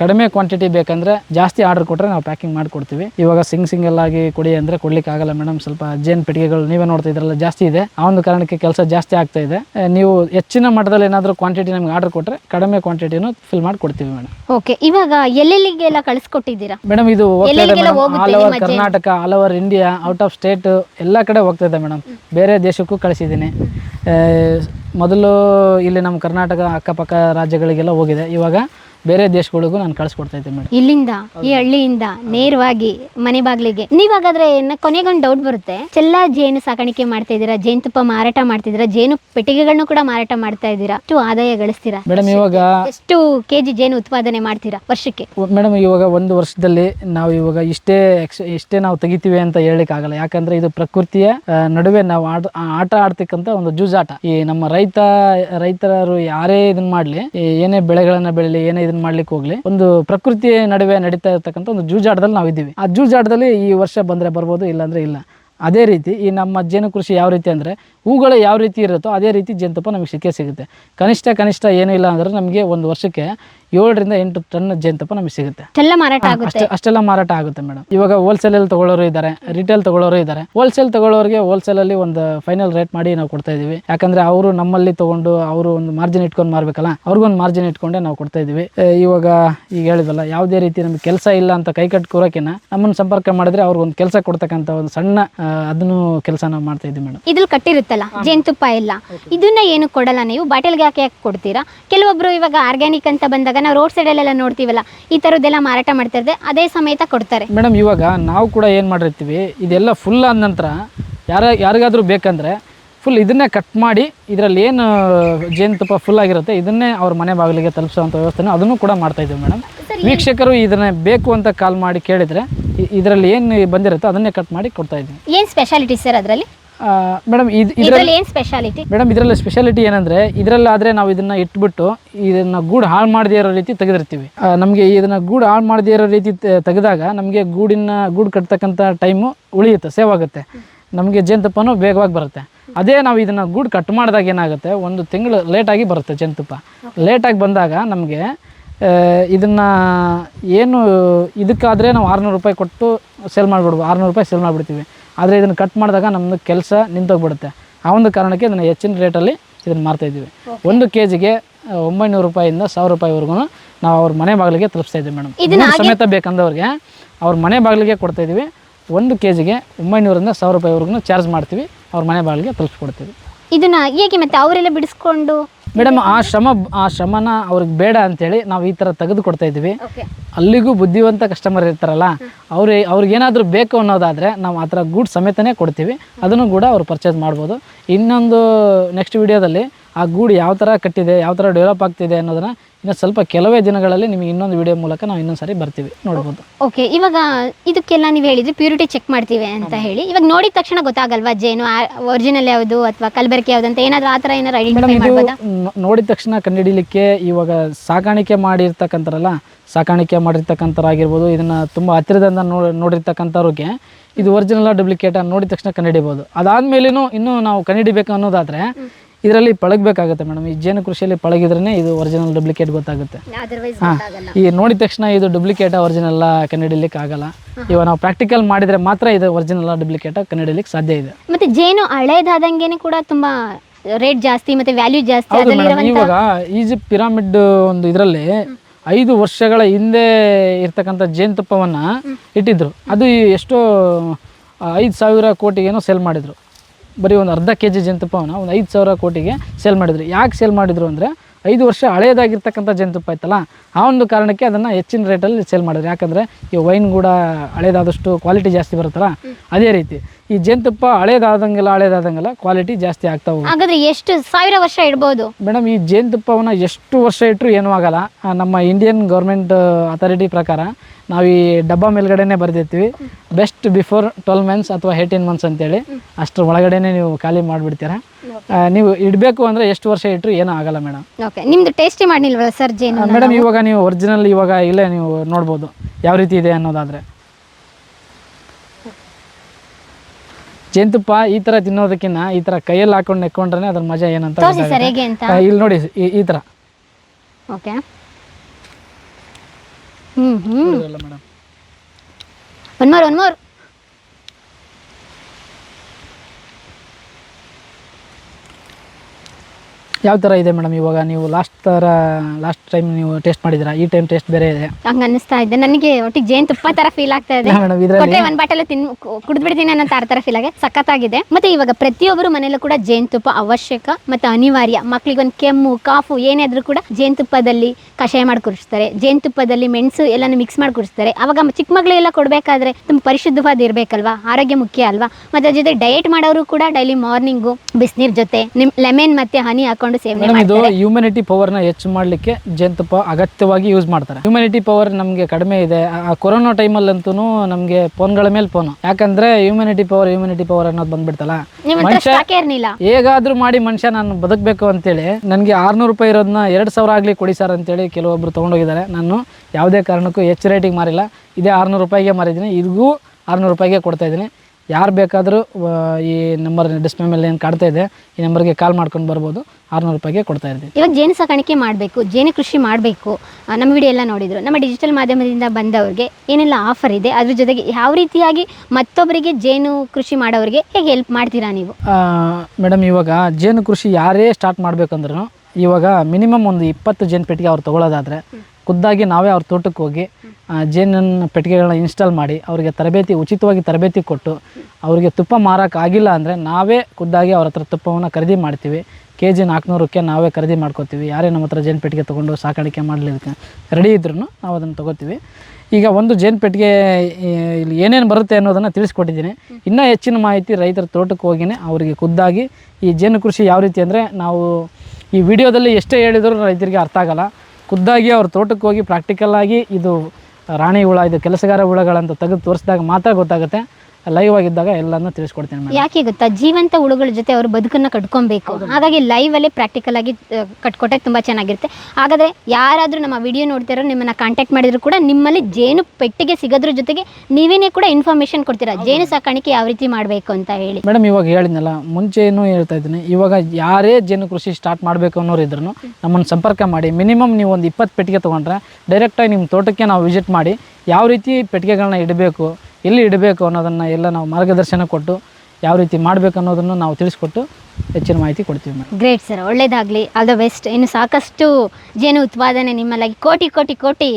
ಕಡಿಮೆ ಕ್ವಾಂಟಿಟಿ ಬೇಕಂದ್ರೆ ಜಾಸ್ತಿ ಆರ್ಡರ್ ಕೊಟ್ಟರೆ ನಾವು ಪ್ಯಾಕಿಂಗ್ ಮಾಡಿಕೊಡ್ತೀವಿ. ಇವಾಗ ಸಿಂಗ್ ಸಿಂಗಲ್ ಆಗಿ ಕೊಡಿ ಅಂದರೆ ಕೊಡ್ಲಿಕ್ಕೆ ಆಗಲ್ಲ ಮೇಡಮ್ ಸ್ವಲ್ಪ ಜೇನು ಪೆಟ್ಟಿಗೆಗಳು ನೀವೇ ನೋಡ್ತಾ ಇದ್ರಲ್ಲ ಜಾಸ್ತಿ ಇದೆ. ಆ ಒಂದು ಕಾರಣಕ್ಕೆ ಕೆಲಸ ಜಾಸ್ತಿ ಆಗ್ತಾ ಇದೆ. ನೀವು ಹೆಚ್ಚಿನ ಮಟ್ಟದಲ್ಲಿ ಏನಾದರೂ ಕ್ವಾಂಟಿಟಿ ನಮ್ಗೆ ಆರ್ಡರ್ ಕೊಟ್ಟರೆ ಕಡಿಮೆ ಕ್ವಾಂಟಿಟಿನೂ ಫಿಲ್ ಮಾಡಿ ಕೊಡ್ತೀವಿ ಮೇಡಮ್ ಓಕೆ ಇವಾಗ ಎಲ್ಲೆಲ್ಲಿಗೆಲ್ಲ ಕಳಿಸ್ಕೊಟ್ಟಿದ್ದೀರಾ? ಮೇಡಮ್ ಇದು all over Karnataka all over India out of state ಎಲ್ಲ ಕಡೆ ಹೋಗ್ತಾ ಇದೆ ಮೇಡಮ್ ಬೇರೆ ದೇಶಕ್ಕೂ ಕಳಿಸಿದ್ದೀನಿ. ಮೊದಲು ಇಲ್ಲಿ ನಮ್ಮ ಕರ್ನಾಟಕ ಅಕ್ಕಪಕ್ಕ ರಾಜ್ಯಗಳಿಗೆಲ್ಲ ಹೋಗಿದೆ. ಇವಾಗ ಬೇರೆ ದೇಶಗಳಿಗೂ ನಾನು ಕಳಿಸ್ಕೊಡ್ತಾ ಇದ್ದೆ ಮೇಡಮ್. ಇಲ್ಲಿಂದ ಈ ಹಳ್ಳಿಯಿಂದ ನೇರವಾಗಿ ಮನೆ ಬಾಗ್ಲಿಗೆ. ನೀವಾಗಾದ್ರೆ ನ- ಕೊನೆಗೊಂದು ಡೌಟ್ ಬರುತ್ತೆ. ಚೆಲ್ಲ ಜೇನು ಸಾಕಾಣಿಕೆ ಮಾಡ್ತಾ ಇದ್ದೀರಾ? ಜೇನುತುಪ್ಪ ಮಾರಾಟ ಮಾಡ್ತಿದ್ದೀರಾ ಜೇನು ಪೆಟ್ಟಿಗೆಗಳನ್ನು ಕೂಡ ಮಾರಾಟ ಮಾಡ್ತಾ ಇದ್ದೀರಾ? ಎಷ್ಟು ಆದಾಯ ಗಳಿಸ್ತೀರಾ? ಮೇಡಮ್ ಇವಾಗ ಎಷ್ಟು ಕೆಜಿ ಜೇನು ಉತ್ಪಾದನೆ ಮಾಡ್ತೀರಾ ವರ್ಷಕ್ಕೆ? ಮೇಡಮ್ ಇವಾಗ ಒಂದು ವರ್ಷದಲ್ಲಿ ನಾವು ಇವಾಗ ಇಷ್ಟೇ ಇಷ್ಟೇ ನಾವು ತೆಗಿತೀವಿ ಅಂತ ಹೇಳಲಿಕ್ಕೆ ಆಗಲ್ಲ ಯಾಕಂದ್ರೆ ಇದು ಪ್ರಕೃತಿಯ ಆ, ನಡುವೆ ನಾವು ಆಟ ಆಟ ಆಡ್ತಕ್ಕಂಥ ಒಂದು ಜೂಜಾಟ. ಈ ನಮ್ಮ ರೈತ ರೈತರು ಯಾರೇ ಇದನ್ನ ಮಾಡ್ಲಿ ಈ ಏನೇ ಬೆಳೆಗಳನ್ನ ಬೆಳಿಲಿ ಏನೇ ಇದನ್ನ ಮಾಡ್ಲಿಕ್ಕೆ ಹೋಗ್ಲಿ. ಒಂದು ಪ್ರಕೃತಿ ನಡುವೆ ನಡೀತಾ ಇರ್ತಕ್ಕಂಥ ಒಂದು ಜೂಜಾಟದಲ್ಲಿ ನಾವು ಇದ್ದೀವಿ. ಆ ಜೂಜಾಟದಲ್ಲಿ ಈ ವರ್ಷ ಬಂದ್ರೆ ಬರ್ಬೋದು, ಇಲ್ಲಾಂದ್ರೆ ಇಲ್ಲ. ಅದೇ ರೀತಿ ಈ ನಮ್ಮ ಜೇನು ಕೃಷಿ ಯಾವ ರೀತಿ ಅಂದರೆ ಹೂಗಳು ಯಾವ ರೀತಿ ಇರುತ್ತೋ ಅದೇ ರೀತಿ ಜೇನುತುಪ್ಪ ನಮಗೆ ಸಿಕ್ಕೇ ಸಿಗುತ್ತೆ. ಕನಿಷ್ಠ ಕನಿಷ್ಠ ಏನೂ ಇಲ್ಲ ಅಂದ್ರೆ ನಮಗೆ ಒಂದು ವರ್ಷಕ್ಕೆ ಏಳರಿಂದ ಎಂಟು ಟನ್ ಜೇನುತುಪ್ಪ ನಮಗೆ ಸಿಗುತ್ತೆ. ಎಲ್ಲ ಮಾರಾಟ ಆಗುತ್ತೆ. ಅಷ್ಟೇ ಅಷ್ಟೆಲ್ಲ ಮಾರಾಟ ಆಗುತ್ತೆ ಮೇಡಮ್ ಇವಾಗ ಹೋಲ್ಸೇಲ್ ಅಲ್ಲಿ ತಗೊಳ್ಳೋರು ಇದ್ದಾರೆ ರಿಟೇಲ್ ತಗೊಳ್ಳೋರು ಇದ್ದಾರೆ ಹೋಲ್ಸೇಲ್ ತಗೊಳ್ಳೋರಿಗೆ ಹೋಲ್ಸೇಲ್ ಅಲ್ಲಿ ಒಂದು ಫೈನಲ್ ರೇಟ್ ಮಾಡಿ ನಾವು ಕೊಡ್ತಾ ಇದೀವಿ ಯಾಕಂದ್ರೆ ಅವರು ನಮ್ಮಲ್ಲಿ ತಗೊಂಡು ಅವರು ಒಂದು ಮಾರ್ಜಿನ್ ಇಟ್ಕೊಂಡು ಮಾರ್ಬೇಕಲ್ಲ ಅವ್ರಿಗೊಂದು ಮಾರ್ಜಿನ್ ಇಟ್ಕೊಂಡೆ ನಾವು ಕೊಡ್ತಾ ಇದೀವಿ ಆ, ಇವಾಗ ಈಗ ಹೇಳಿದ್ವಲ್ಲ ಯಾವುದೇ ರೀತಿ ನಮ್ಗೆ ಕೆಲಸ ಇಲ್ಲ ಅಂತ ಕೈ ಕಟ್ ಕೂರಕಿನ ನಮ್ಮನ್ನು ಸಂಪರ್ಕ ಮಾಡಿದ್ರೆ ಅವ್ರಿಗೊಂದು ಕೆಲಸ ಕೊಡ್ತಕ್ಕಂತ ಒಂದು ಸಣ್ಣ ಆ, ಅದನ್ನು ಕೆಲಸ ನಾವು ಮಾಡ್ತಾ ಇದ್ದೀವಿ ಮೇಡಮ್ ಇದ್ರಲ್ಲಿ ಕಟ್ಟಿರುತ್ತಲ್ಲ ಜೇನುತುಪ್ಪ ಇಲ್ಲ. ಇದನ್ನ ಏನು ಕೊಡಲ್ಲ ನೀವು? ಬಾಟಲ್ಗೆ ಹಾಕಿ ಹಾಕಿ ಕೊಡ್ತೀರಾ? ಕೆಲವೊಬ್ರು ಇವಾಗ ಆರ್ಗ್ಯಾನಿಕ್ ಅಂತ ಬಂದಾಗ ನಾವು ರೋಡ್ ಸೈಡಲ್ಲೆಲ್ಲ ನೋಡ್ತೀವಲ್ಲ ಈ ಥರದ್ದೆಲ್ಲ ಮಾರಾಟ ಮಾಡ್ತಾ ಇರ್ತಾರೆ ಅದೇ ಸಮೇತ ಕೊಡ್ತಾರೆ. ಮೇಡಮ್ ಇವಾಗ ನಾವು ಕೂಡ ಏನು ಮಾಡಿರ್ತೀವಿ ಇದೆಲ್ಲ ಫುಲ್ ಆದ ನಂತರ ಯಾರ ಯಾರಿಗಾದ್ರೂ ಬೇಕಂದ್ರೆ ಫುಲ್ ಇದನ್ನೇ ಕಟ್ ಮಾಡಿ ಇದರಲ್ಲಿ ಏನು ಜೇನುತುಪ್ಪ ಫುಲ್ ಆಗಿರುತ್ತೆ ಇದನ್ನೇ ಅವ್ರ ಮನೆ ಬಾಗಿಲಿಗೆ ತಲುಪಿಸುವಂಥ ವ್ಯವಸ್ಥೆನ ಅದನ್ನು ಕೂಡ ಮಾಡ್ತಾ ಇದ್ದೀವಿ ಮೇಡಮ್. ವೀಕ್ಷಕರು ಇದನ್ನ ಬೇಕು ಅಂತ ಕಾಲ್ ಮಾಡಿ ಕೇಳಿದರೆ ಇದರಲ್ಲಿ ಏನು ಬಂದಿರುತ್ತೋ ಅದನ್ನೇ ಕಟ್ ಮಾಡಿ ಕೊಡ್ತಾ ಇದ್ದೀವಿ. ಏನು ಸ್ಪೆಷಾಲಿಟಿ ಸರ್ ಅದರಲ್ಲಿ? ಮೇಡಮ್ ಇದು ಇದರಲ್ಲಿ ಏನು ಸ್ಪೆಷಾಲಿಟಿ ಮೇಡಮ್ ಇದರಲ್ಲಿ ಸ್ಪೆಷಾಲಿಟಿ ಏನಂದ್ರೆ ಇದರಲ್ಲಾದ್ರೆ ನಾವು ಇದನ್ನ ಇಟ್ಬಿಟ್ಟು ಇದನ್ನ ಗೂಡು ಹಾಳು ಮಾಡದೇ ಇರೋ ರೀತಿ ತೆಗೆದಿರ್ತೀವಿ. ನಮಗೆ ಇದನ್ನ ಗೂಡು ಹಾಳು ಮಾಡದೇ ಇರೋ ರೀತಿ ತೆಗೆದಾಗ ನಮಗೆ ಗೂಡಿನ ಗೂಡು ಕಟ್ತಕ್ಕಂಥ ಟೈಮು ಉಳಿಯುತ್ತೆ ಸೇವ್ ಆಗುತ್ತೆ. ನಮಗೆ ಜೇನುತುಪ್ಪನೂ ಬೇಗವಾಗಿ ಬರುತ್ತೆ. ಅದೇ ನಾವು ಇದನ್ನ ಗೂಡು ಕಟ್ ಮಾಡಿದಾಗ ಏನಾಗುತ್ತೆ ಒಂದು ತಿಂಗಳು ಲೇಟಾಗಿ ಬರುತ್ತೆ ಜೇನುತುಪ್ಪ. ಲೇಟಾಗಿ ಬಂದಾಗ ನಮಗೆ ಇದನ್ನ ಏನು ಇದಕ್ಕಾದರೆ ನಾವು ಆರುನೂರು ರೂಪಾಯಿ ಕೊಟ್ಟು ಸೇಲ್ ಮಾಡಿಬಿಡ್ಬೋದು ಆರುನೂರು ರೂಪಾಯಿ ಸೇಲ್ ಮಾಡಿಬಿಡ್ತೀವಿ. ಆದರೆ ಇದನ್ನು ಕಟ್ ಮಾಡಿದಾಗ ನಮ್ಮದು ಕೆಲಸ ನಿಂತೋಗ್ಬಿಡುತ್ತೆ. ಆ ಒಂದು ಕಾರಣಕ್ಕೆ ಇದನ್ನು ಹೆಚ್ಚಿನ ರೇಟಲ್ಲಿ ಇದನ್ನು ಮಾರ್ತಾಯಿದ್ದೀವಿ ಒಂದು ಕೆ ಜಿಗೆ ಒಂಬೈನೂರು ರೂಪಾಯಿಂದ ಸಾವಿರ ರೂಪಾಯಿವರೆಗೂ ನಾವು ಅವ್ರ ಮನೆ ಬಾಗಿಲಿಗೆ ತಲುಪಿಸ್ತಾ ಇದ್ದೀವಿ ಮೇಡಮ್. ಇದನ್ನು ಸಮೇತ ಬೇಕಂದವ್ರಿಗೆ ಅವ್ರ ಮನೆ ಬಾಗಿಲಿಗೆ ಕೊಡ್ತಾ ಇದ್ದೀವಿ. ಒಂದು ಕೆ ಜಿಗೆ ಒಂಬೈನೂರಿಂದ ಸಾವಿರ ರೂಪಾಯಿವರೆಗೂ ಚಾರ್ಜ್ ಮಾಡ್ತೀವಿ. ಅವ್ರ ಮನೆ ಬಾಗಿಲಿಗೆ ತಲುಪಿಸ್ಕೊಡ್ತೀವಿ. ಇದನ್ನ ಹೇಗೆ ಮತ್ತೆ ಅವರೆಲ್ಲ ಬಿಡಿಸ್ಕೊಂಡು? ಮೇಡಮ್ ಆ ಶ್ರಮ ಆ ಶ್ರಮನ ಅವ್ರಿಗೆ ಬೇಡ ಅಂತೇಳಿ ನಾವು ಈ ಥರ ತೆಗೆದು ಕೊಡ್ತಾ ಇದ್ದೀವಿ ಅಲ್ಲಿಗೂ ಬುದ್ಧಿವಂತ ಕಸ್ಟಮರ್ ಇರ್ತಾರಲ್ಲ, ಅವ್ರು, ಅವ್ರಿಗೇನಾದರೂ ಬೇಕು ಅನ್ನೋದಾದರೆ ನಾವು ಆ ಥರ ಗೂಡ್ ಸಮೇತನೇ ಕೊಡ್ತೀವಿ. ಅದನ್ನು ಕೂಡ ಅವ್ರು ಪರ್ಚೇಸ್ ಮಾಡ್ಬೋದು. ಇನ್ನೊಂದು ನೆಕ್ಸ್ಟ್ ವಿಡಿಯೋದಲ್ಲಿ ಆ ಗೂಡು ಯಾವ ಥರ ಕಟ್ಟಿದೆ ಯಾವ ಥರ ಡೆವಲಪ್ ಆಗ್ತಿದೆ ಅನ್ನೋದನ್ನ ಇನ್ನು ಸ್ವಲ್ಪ ಕೆಲವೇ ದಿನಗಳಲ್ಲಿ ನಿಮಗೆ ಇನ್ನೊಂದು ವಿಡಿಯೋ ಮೂಲಕ ನಾವು ಇನ್ನೊಂದು ಸಾರಿ ಬರ್ತೀವಿ. ನೋಡ್ಬೋದು. ಓಕೆ ಇವಾಗ ಇದಕ್ಕೆಲ್ಲ ನೀವು ಹೇಳಿದ್ರಿ ಪ್ಯೂರಿಟಿ ಚೆಕ್ ಮಾಡ್ತೀವಿ ಅಂತ ಹೇಳಿ. ಇವಾಗ ನೋಡಿದ ತಕ್ಷಣ ಗೊತ್ತಾಗಲ್ವಾ ಜೇನು ಒರಿಜಿನಲ್ ಯಾವುದು ಅಥವಾ ಕಲಬೆರಕೆ ಯಾವುದು ಅಂತ? ಏನಾದರೂ ಆ ಥರ ಏನಾದ್ರು ಐಡೆಂಟಿಫೈ ಮಾಡ್ಬೋದು? ನೋಡಿದ ತಕ್ಷಣ ಕಂಡುಹಿಡಿಲಿಕ್ಕೆ ಇವಾಗ ಸಾಕಾಣಿಕೆ ಮಾಡಿರ್ತಕ್ಕಂಥರಲ್ಲ ಸಾಕಾಣಿಕೆ ಮಾಡಿರ್ತಕ್ಕಂಥರಾಗಿರ್ಬೋದು ಇದನ್ನು ತುಂಬ ಹತ್ತಿರದಿಂದ ನೋ ನೋಡಿರ್ತಕ್ಕಂಥವ್ರಿಗೆ ಇದು ಒರಿಜಿನಲ್ ಡೂಪ್ಲಿಕೇಟ್ ನೋಡಿದ ತಕ್ಷಣ ಕಂಡುಹಿಡಿಬೋದು. ಅದಾದ್ಮೇಲೇನು ಇನ್ನೂ ನಾವು ಕಂಡುಹಿಡಿಬೇಕು ಅನ್ನೋದಾದರೆ ಇದರಲ್ಲಿ ಪಳಗಬೇಕಾಗುತ್ತೆ ಮೇಡಮ್. ಈ ಜೇನು ಕೃಷಿಯಲ್ಲಿ ಪಳಗಿದ್ರೇ ಇದು ಒರಿಜಿನಲ್ ಡೂಪ್ಲಿಕೇಟ್ ಗೊತ್ತಾಗುತ್ತೆ. ಹಾಂ ಈ ನೋಡಿದ ತಕ್ಷಣ ಇದು ಡೂಪ್ಲಿಕೇಟ ಒರಿಜಿನಲ್ ಕನ್ನಡಿಲಿಕ್ಕೆ ಆಗಲ್ಲ. ಇವಾಗ ನಾವು ಪ್ರಾಕ್ಟಿಕಲ್ ಮಾಡಿದರೆ ಮಾತ್ರ ಇದು ಒರಿಜಿನಲ್ ಡೂಪ್ಲಿಕೇಟ ಕನ್ನಡಿಲಿಕ್ಕೆ ಸಾಧ್ಯ ಇದೆ. ಮತ್ತೆ ಜೇನು ಹಳೇದಾದಂಗೆ ಕೂಡ ತುಂಬಾ ರೇಟ್ ಜಾಸ್ತಿ ಮತ್ತೆ ವ್ಯಾಲ್ಯೂ ಜಾಸ್ತಿ ಹೌದು ಅದ್ರಲ್ಲಿ ಮೇಡಮ್ ಇವಾಗ ಈಜಿಪ್ಟ್ ಪಿರಾಮಿಡ್ ಒಂದು ಇದರಲ್ಲಿ ಐದು ವರ್ಷಗಳ ಹಿಂದೆ ಇರ್ತಕ್ಕಂಥ ಜೇನುತುಪ್ಪವನ್ನು ಇಟ್ಟಿದ್ರು. ಅದು ಎಷ್ಟೋ ಐದು ಸಾವಿರ ಕೋಟಿಗೇನೋ ಸೇಲ್ ಮಾಡಿದ್ರು. ಬರೀ ಒಂದು ಅರ್ಧ ಕೆ ಜಿ ಜೇನುತುಪ್ಪವನ್ನು ಒಂದು ಐದು ಸಾವಿರ ಕೋಟಿಗೆ ಸೇಲ್ ಮಾಡಿದ್ರು. ಯಾಕೆ ಸೇಲ್ ಮಾಡಿದರು ಅಂದರೆ ಐದು ವರ್ಷ ಹಳೇದಾಗಿರ್ತಕ್ಕಂಥ ಜೇನುತುಪ್ಪ ಆಯ್ತಲ್ಲ ಆ ಒಂದು ಕಾರಣಕ್ಕೆ ಅದನ್ನು ಹೆಚ್ಚಿನ ರೇಟಲ್ಲಿ ಸೇಲ್ ಮಾಡಿದ್ರು. ಯಾಕಂದರೆ ಈ ವೈನ್ ಕೂಡ ಹಳೇದಾದಷ್ಟು ಕ್ವಾಲಿಟಿ ಜಾಸ್ತಿ ಬರುತ್ತಲ್ಲ ಅದೇ ರೀತಿ. ಈ ಜೇನುತುಪ್ಪ ಹಳೇದಾದಂಗೆಲ್ಲ ಹಳೇದಾದಂಗೆಲ್ಲ ಕ್ವಾಲಿಟಿ ಜಾಸ್ತಿ ಆಗ್ತಾ ಹೋಗುತ್ತೆ. ಹಾಗಾದ್ರೆ ಎಷ್ಟು ಸಾವಿರ ವರ್ಷ ಇಡ್ಬೋದು? ಮೇಡಮ್ ಈ ಜೇನುತುಪ್ಪವನ್ನು ಎಷ್ಟು ವರ್ಷ ಇಟ್ಟರು ಏನೂ ಆಗಲ್ಲ. ಆ, ನಮ್ಮ ಇಂಡಿಯನ್ ಗೌರ್ಮೆಂಟ್ ಅಥಾರಿಟಿ ಪ್ರಕಾರ ನಾವು ಈ ಡಬ್ಬ ಮೇಲ್ಗಡೆನೆ ಬರೆದಿರ್ತೀವಿ. ಬೆಸ್ಟ್ ಬಿಫೋರ್ ಟ್ವೆಲ್ ಮಂತ್ಸ್ ಅಥವಾ ಏಯ್ಟೀನ್ ಮಂತ್ಸ್ ಅಂತೇಳಿ. ಅಷ್ಟರ ಒಳಗಡೆನೆ ನೀವು ಖಾಲಿ ಮಾಡಿಬಿಡ್ತೀರಾ. ನೀವು ಇಡಬೇಕು ಅಂದರೆ ಎಷ್ಟು ವರ್ಷ ಇಟ್ಟರು ಏನೂ ಆಗಲ್ಲ ಮೇಡಮ್. ಓಕೆ ನಿಮ್ದು ಟೇಸ್ಟಿ ಮಾಡಿಲ್ವಲ್ಲ ಸರ್ ಜೇನು ಮೇಡಮ್ ಇವಾಗ ನೀವು ಒರಿಜಿನಲ್ ಇವಾಗ ಇಲ್ಲೇ ನೀವು ನೋಡ್ಬೋದು. ಯಾವ ರೀತಿ ಇದೆ ಅನ್ನೋದಾದರೆ. ಜೇನುತುಪ್ಪ ಈ ತರ ತಿನ್ನೋದಕ್ಕಿಂತ ಈ ತರ ಕೈಯಲ್ಲಿ ಹಾಕೊಂಡು ನೆಕ್ಕೊಂಡ್ರೆ ಅದ್ರ ಮಜಾ ಏನಂತ ತೋರಿಸಿ ಸರ್ ಹೇಗೆ ಅಂತ? ಆ, ಇಲ್ಲಿ ನೋಡಿ ಈ- ತರ. Okay. Hmm hmm. One more one more. ಯಾವ ತರ ಇದೆ ಮೇಡಮ್ ಇವಾಗ ನೀವು ಲಾಸ್ಟ್ ತರ ಲಾಸ್ಟ್ ಟೈಮ್ ನೀವು ಟೇಸ್ಟ್ ಮಾಡಿದ್ರಾ ಈ ಟೈಮ್ ಟೇಸ್ಟ್ ಬೇರೆ ಇದೆ. ಹಂಗ ಅನಿಸ್ತಾ ಇದೆ. ನನಗೆ ಒಟ್ಟಿಗೆ ಜೇನುತುಪ್ಪ ತರ ಫೀಲ್ ಆಗ್ತಾ ಇದೆ. ಮೇಡಮ್ ಇದರಲ್ಲಿ ಕೊಟ್ರೆ ಒಂದ್ ಬಾಟಲ್ ತಿನ್ ಕುಡಿದ್ಬಿಡ್ತೀನಿ ಅನ್ನೋ ತರ ತರ ಫೀಲ್ ಆಗಿ ಆಗಿದೆ ಮತ್ತೆ ಇವಾಗ ಪ್ರತಿಯೊಬ್ಬರು ಮನೇಲೂ ಕೂಡ ಜೇನುತುಪ್ಪ ಅವಶ್ಯಕ ಮತ್ತೆ ಅನಿವಾರ್ಯ. ಮಕ್ಳಿಗೆ ಒಂದು ಕೆಮ್ಮು ಕಾಫು ಏನಾದ್ರೂ ಕೂಡ ಕೂಡ ಜೇನುತುಪ್ಪದಲ್ಲಿ ಕಷಾಯ ಮಾಡಿ ಕುಡಿಸ್ತಾರೆ. ಜೇನುತುಪ್ಪದಲ್ಲಿ ಮೆಣಸು ಎಲ್ಲಾನು ಮಿಕ್ಸ್ ಮಾಡಿ ಕುಡಿಸ್ತಾರೆ. ಅವಾಗ ಚಿಕ್ಕ ಮಕ್ಳಿಗೆಲ್ಲ ಕೊಡಬೇಕಾದ್ರೆ ತುಂಬಾ ಪರಿಶುದ್ಧವಾದ ಇರಬೇಕಲ್ವಾ? ಆರೋಗ್ಯ ಮುಖ್ಯ ಅಲ್ವಾ? ಮತ್ತೆ ಜೊತೆ ಡಯಟ್ ಮಾಡೋರು ಕೂಡ ಡೈಲಿ ಮಾರ್ನಿಂಗು ಬಿಸಿನೀರ್ ಜೊತೆ ನಿಮ್ ಲೆಮನ್ ಮತ್ತೆ ಹನಿ ಹಾಕೊಂಡು ಸೇವನೆ ಮೇಡಮ್ ಇದು ಹ್ಯೂಮಿನಿಟಿ ಪವರ್ನ ಹೆಚ್ಚು ಮಾಡಲಿಕ್ಕೆ ಜೇನುತುಪ್ಪ ಅಗತ್ಯವಾಗಿ ಯೂಸ್ ಮಾಡ್ತಾರೆ. ಹ್ಯೂಮಿನಿಟಿ ಪವರ್ ನಮಗೆ ಕಡಿಮೆ ಇದೆ. ಆ ಕೊರೋನಾ ಟೈಮಲ್ಲಂತೂ ನಮಗೆ ಫೋನ್ಗಳ ಮೇಲೆ ಫೋನು ಯಾಕಂದ್ರೆ ಹ್ಯೂಮಿನಿಟಿ ಪವರ್ ಹ್ಯೂಮಿನಿಟಿ ಪವರ್ ಅನ್ನೋದು ಬಂದ್ಬಿಡ್ತಲ್ಲ. ನಿಮ್ಮ ಹತ್ರ ಮನುಷ್ಯ ಸ್ಟಾಕೇ ಇರ್ಲಿಲ್ಲ ಹೇಗಾದ್ರೂ ಮಾಡಿ ಮನುಷ್ಯ ನಾನು ಬದುಕಬೇಕು ಅಂತೇಳಿ ನನಗೆ ಆರ್ನೂರು ರೂಪಾಯಿ ಇರೋದನ್ನ ಎರಡು ಸಾವಿರ ಆಗಲಿ ಕೊಡಿ ಸರ್ ಅಂತೇಳಿ ಕೆಲವೊಬ್ರು ತೊಗೊಂಡೋಗಿದ್ದಾರೆ. ನಾನು ಯಾವುದೇ ಕಾರಣಕ್ಕೂ ಹೆಚ್ಚು ರೇಟಿಗೆ ಮಾರಿಲ್ಲ. ಇದೇ ಆರ್ನೂರು ರೂಪಾಯಿಗೆ ಮಾರಿದ್ದೀನಿ. ಇದಿಗೂ ಆರ್ನೂರು ರೂಪಾಯಿಗೆ ಕೊಡ್ತಾ ಇದ್ದೀನಿ. ಯಾರು ಬೇಕಾದರೂ ಈ ನಂಬರ್ ಡಿಸ್ಪ್ಲೇ ಮೇಲೆ ಏನು ಕಾಡ್ತಾ ಇದೆ ಈ ನಂಬರ್ಗೆ ಕಾಲ್ ಮಾಡ್ಕೊಂಡು ಬರ್ಬೋದು. ಆರುನೂರು ರೂಪಾಯಿಗೆ ಕೊಡ್ತಾ ಇರ್ತೀವಿ. ಇವಾಗ ಜೇನು ಸಾಕಾಣಿಕೆ ಮಾಡಬೇಕು ಜೇನು ಕೃಷಿ ಮಾಡಬೇಕು ನಮ್ಮ ವಿಡಿಯೋ ಎಲ್ಲ ನೋಡಿದರು. ನಮ್ಮ ಡಿಜಿಟಲ್ ಮಾಧ್ಯಮದಿಂದ ಬಂದವ್ರಿಗೆ ಏನೆಲ್ಲ ಆಫರ್ ಇದೆ ಅದ್ರ ಜೊತೆಗೆ ಯಾವ ರೀತಿಯಾಗಿ ಮತ್ತೊಬ್ಬರಿಗೆ ಜೇನು ಕೃಷಿ ಮಾಡೋರಿಗೆ ಹೇಗೆ ಹೆಲ್ಪ್ ಮಾಡ್ತೀರಾ ನೀವು? ಮೇಡಮ್ ಇವಾಗ ಜೇನು ಕೃಷಿ ಯಾರೇ ಸ್ಟಾರ್ಟ್ ಮಾಡಬೇಕಂದ್ರೂ ಇವಾಗ ಮಿನಿಮಮ್ ಒಂದು ಇಪ್ಪತ್ತು ಜೇನು ಪೆಟ್ಟಿಗೆ ಅವ್ರು ತೊಗೊಳೋದಾದರೆ ಖುದ್ದಾಗಿ ನಾವೇ ಅವ್ರ ತೋಟಕ್ಕೆ ಹೋಗಿ ಜೇನಿನ ಜೇನನ್ನ, ಪೆಟ್ಟಿಗೆಗಳನ್ನ ಇನ್ಸ್ಟಾಲ್ ಮಾಡಿ, ಅವರಿಗೆ ತರಬೇತಿ, ಉಚಿತವಾಗಿ ತರಬೇತಿ ಕೊಟ್ಟು, ಅವರಿಗೆ ತುಪ್ಪ ಮಾರಕ್ಕೆ ಆಗಿಲ್ಲ ಅಂದರೆ ನಾವೇ ಖುದ್ದಾಗಿ ಅವ್ರ ಹತ್ರ ತುಪ್ಪವನ್ನು ಖರೀದಿ ಮಾಡ್ತೀವಿ. ಕೆ ಜಿ ನಾಲ್ಕುನೂರಕ್ಕೆ ನಾವೇ ಖರೀದಿ ಮಾಡ್ಕೋತೀವಿ. ಯಾರೇ ನಮ್ಮ ಹತ್ರ ಜೇನು ಪೆಟ್ಟಿಗೆ ತೊಗೊಂಡು ಸಾಕಾಣಿಕೆ ಮಾಡಲಿಕ್ಕೆ ರೆಡಿ ಇದ್ರೂ ನಾವು ಅದನ್ನು ತೊಗೋತೀವಿ. ಈಗ ಒಂದು ಜೇನು ಪೆಟ್ಟಿಗೆ ಇಲ್ಲಿ ಏನೇನು ಬರುತ್ತೆ ಅನ್ನೋದನ್ನು ತಿಳಿಸ್ಕೊಟ್ಟಿದ್ದೀನಿ. ಇನ್ನೂ ಹೆಚ್ಚಿನ ಮಾಹಿತಿ ರೈತರ ತೋಟಕ್ಕೆ ಹೋಗಿನೇ ಅವರಿಗೆ ಖುದ್ದಾಗಿ ಈ ಜೇನು ಕೃಷಿ ಯಾವ ರೀತಿ ಅಂದರೆ ನಾವು ಈ ವಿಡಿಯೋದಲ್ಲಿ ಎಷ್ಟೇ ಹೇಳಿದರೂ ರೈತರಿಗೆ ಅರ್ಥ ಆಗಲ್ಲ. ಖುದ್ದಾಗಿ ಅವ್ರ ತೋಟಕ್ಕೆ ಹೋಗಿ ಪ್ರಾಕ್ಟಿಕಲ್ ಆಗಿ ಇದು ರಾಣಿ ಹುಳ, ಇದು ಕೆಲಸಗಾರ ಹುಳಗಳಂತ ತೆಗೆದು ತೋರಿಸಿದಾಗ ಮಾತ್ರ ಗೊತ್ತಾಗುತ್ತೆ. ಲೈವ್ ಆಗಿದ್ದಾಗ ಎಲ್ಲಾನು ತಿಳಿಸ್ಕೊಡ್ತೀನಿ ಮೇಡಮ್ ಯಾಕೆ ಗೊತ್ತಾ? ಜೀವಂತ ಹುಳುಗಳ ಜೊತೆ ಅವರು ಬದುಕನ್ನ ಕಟ್ಕೊಬೇಕು. ಹಾಗಾಗಿ ಲೈವ್ ಅಲ್ಲೇ ಪ್ರಾಕ್ಟಿಕಲ್ ಆಗಿ ಕಟ್ಕೊಟ್ಟೆ ತುಂಬಾ ಚೆನ್ನಾಗಿರುತ್ತೆ. ಹಾಗಾದ್ರೆ ಯಾರಾದ್ರೂ ನಮ್ಮ ವಿಡಿಯೋ ನೋಡ್ತಿರೋ ನಿಮ್ಮನ್ನ ಕಾಂಟ್ಯಾಕ್ಟ್ ಮಾಡಿದ್ರು ಕೂಡ ನಿಮ್ಮಲ್ಲಿ ಜೇನು ಪೆಟ್ಟಿಗೆ ಸಿಗೋದ್ರ ಜೊತೆಗೆ ನೀವೇನೇ ಕೂಡ ಇನ್ಫಾರ್ಮೇಶನ್ ಕೊಡ್ತೀರಾ? ಜೇನು ಸಾಕಾಣಿಕೆ ಯಾವ ರೀತಿ ಮಾಡಬೇಕು ಅಂತ ಹೇಳಿ. ಮೇಡಮ್ ಇವಾಗ ಹೇಳಿದ್ನಲ್ಲ ಏನು ಹೇಳ್ತಾ ಇದ್ದೀನಿ. ಇವಾಗ ಯಾರೇ ಜೇನು ಕೃಷಿ ಸ್ಟಾರ್ಟ್ ಮಾಡಬೇಕು ಅನ್ನೋರು ಇದ್ರೂ ನಮ್ಮನ್ನು ಸಂಪರ್ಕ ಮಾಡಿ. ಮಿನಿಮಮ್ ನೀವು ಒಂದು ಇಪ್ಪತ್ತು ಪೆಟ್ಟಿಗೆ ತೊಗೊಂಡ್ರೆ ಡೈರೆಕ್ಟಾಗಿ ನಿಮ್ಮ ತೋಟಕ್ಕೆ ನಾವು ವಿಸಿಟ್ ಮಾಡಿ ಯಾವ ರೀತಿ ಪೆಟ್ಟಿಗೆಗಳನ್ನ ಇಡಬೇಕು ಎಲ್ಲಿ ಇಡಬೇಕು ಅನ್ನೋದನ್ನು ಎಲ್ಲ ನಾವು ಮಾರ್ಗದರ್ಶನ ಕೊಟ್ಟು ಯಾವ ರೀತಿ ಮಾಡಬೇಕು ಅನ್ನೋದನ್ನು ನಾವು ತಿಳಿಸ್ಕೊಟ್ಟು ಹೆಚ್ಚಿನ ಮಾಹಿತಿ ಕೊಡ್ತೀವಿ ಮೇಡಮ್. ಗ್ರೇಟ್ ಸರ್ ಒಳ್ಳೇದಾಗಲಿ. ಆಲ್ ದ ಬೆಸ್ಟ್ ಇನ್ನು ಸಾಕಷ್ಟು ಜೇನು ಉತ್ಪಾದನೆ ನಿಮ್ಮಲ್ಲಿ ಕೋಟಿ ಕೋಟಿ ಕೋಟಿ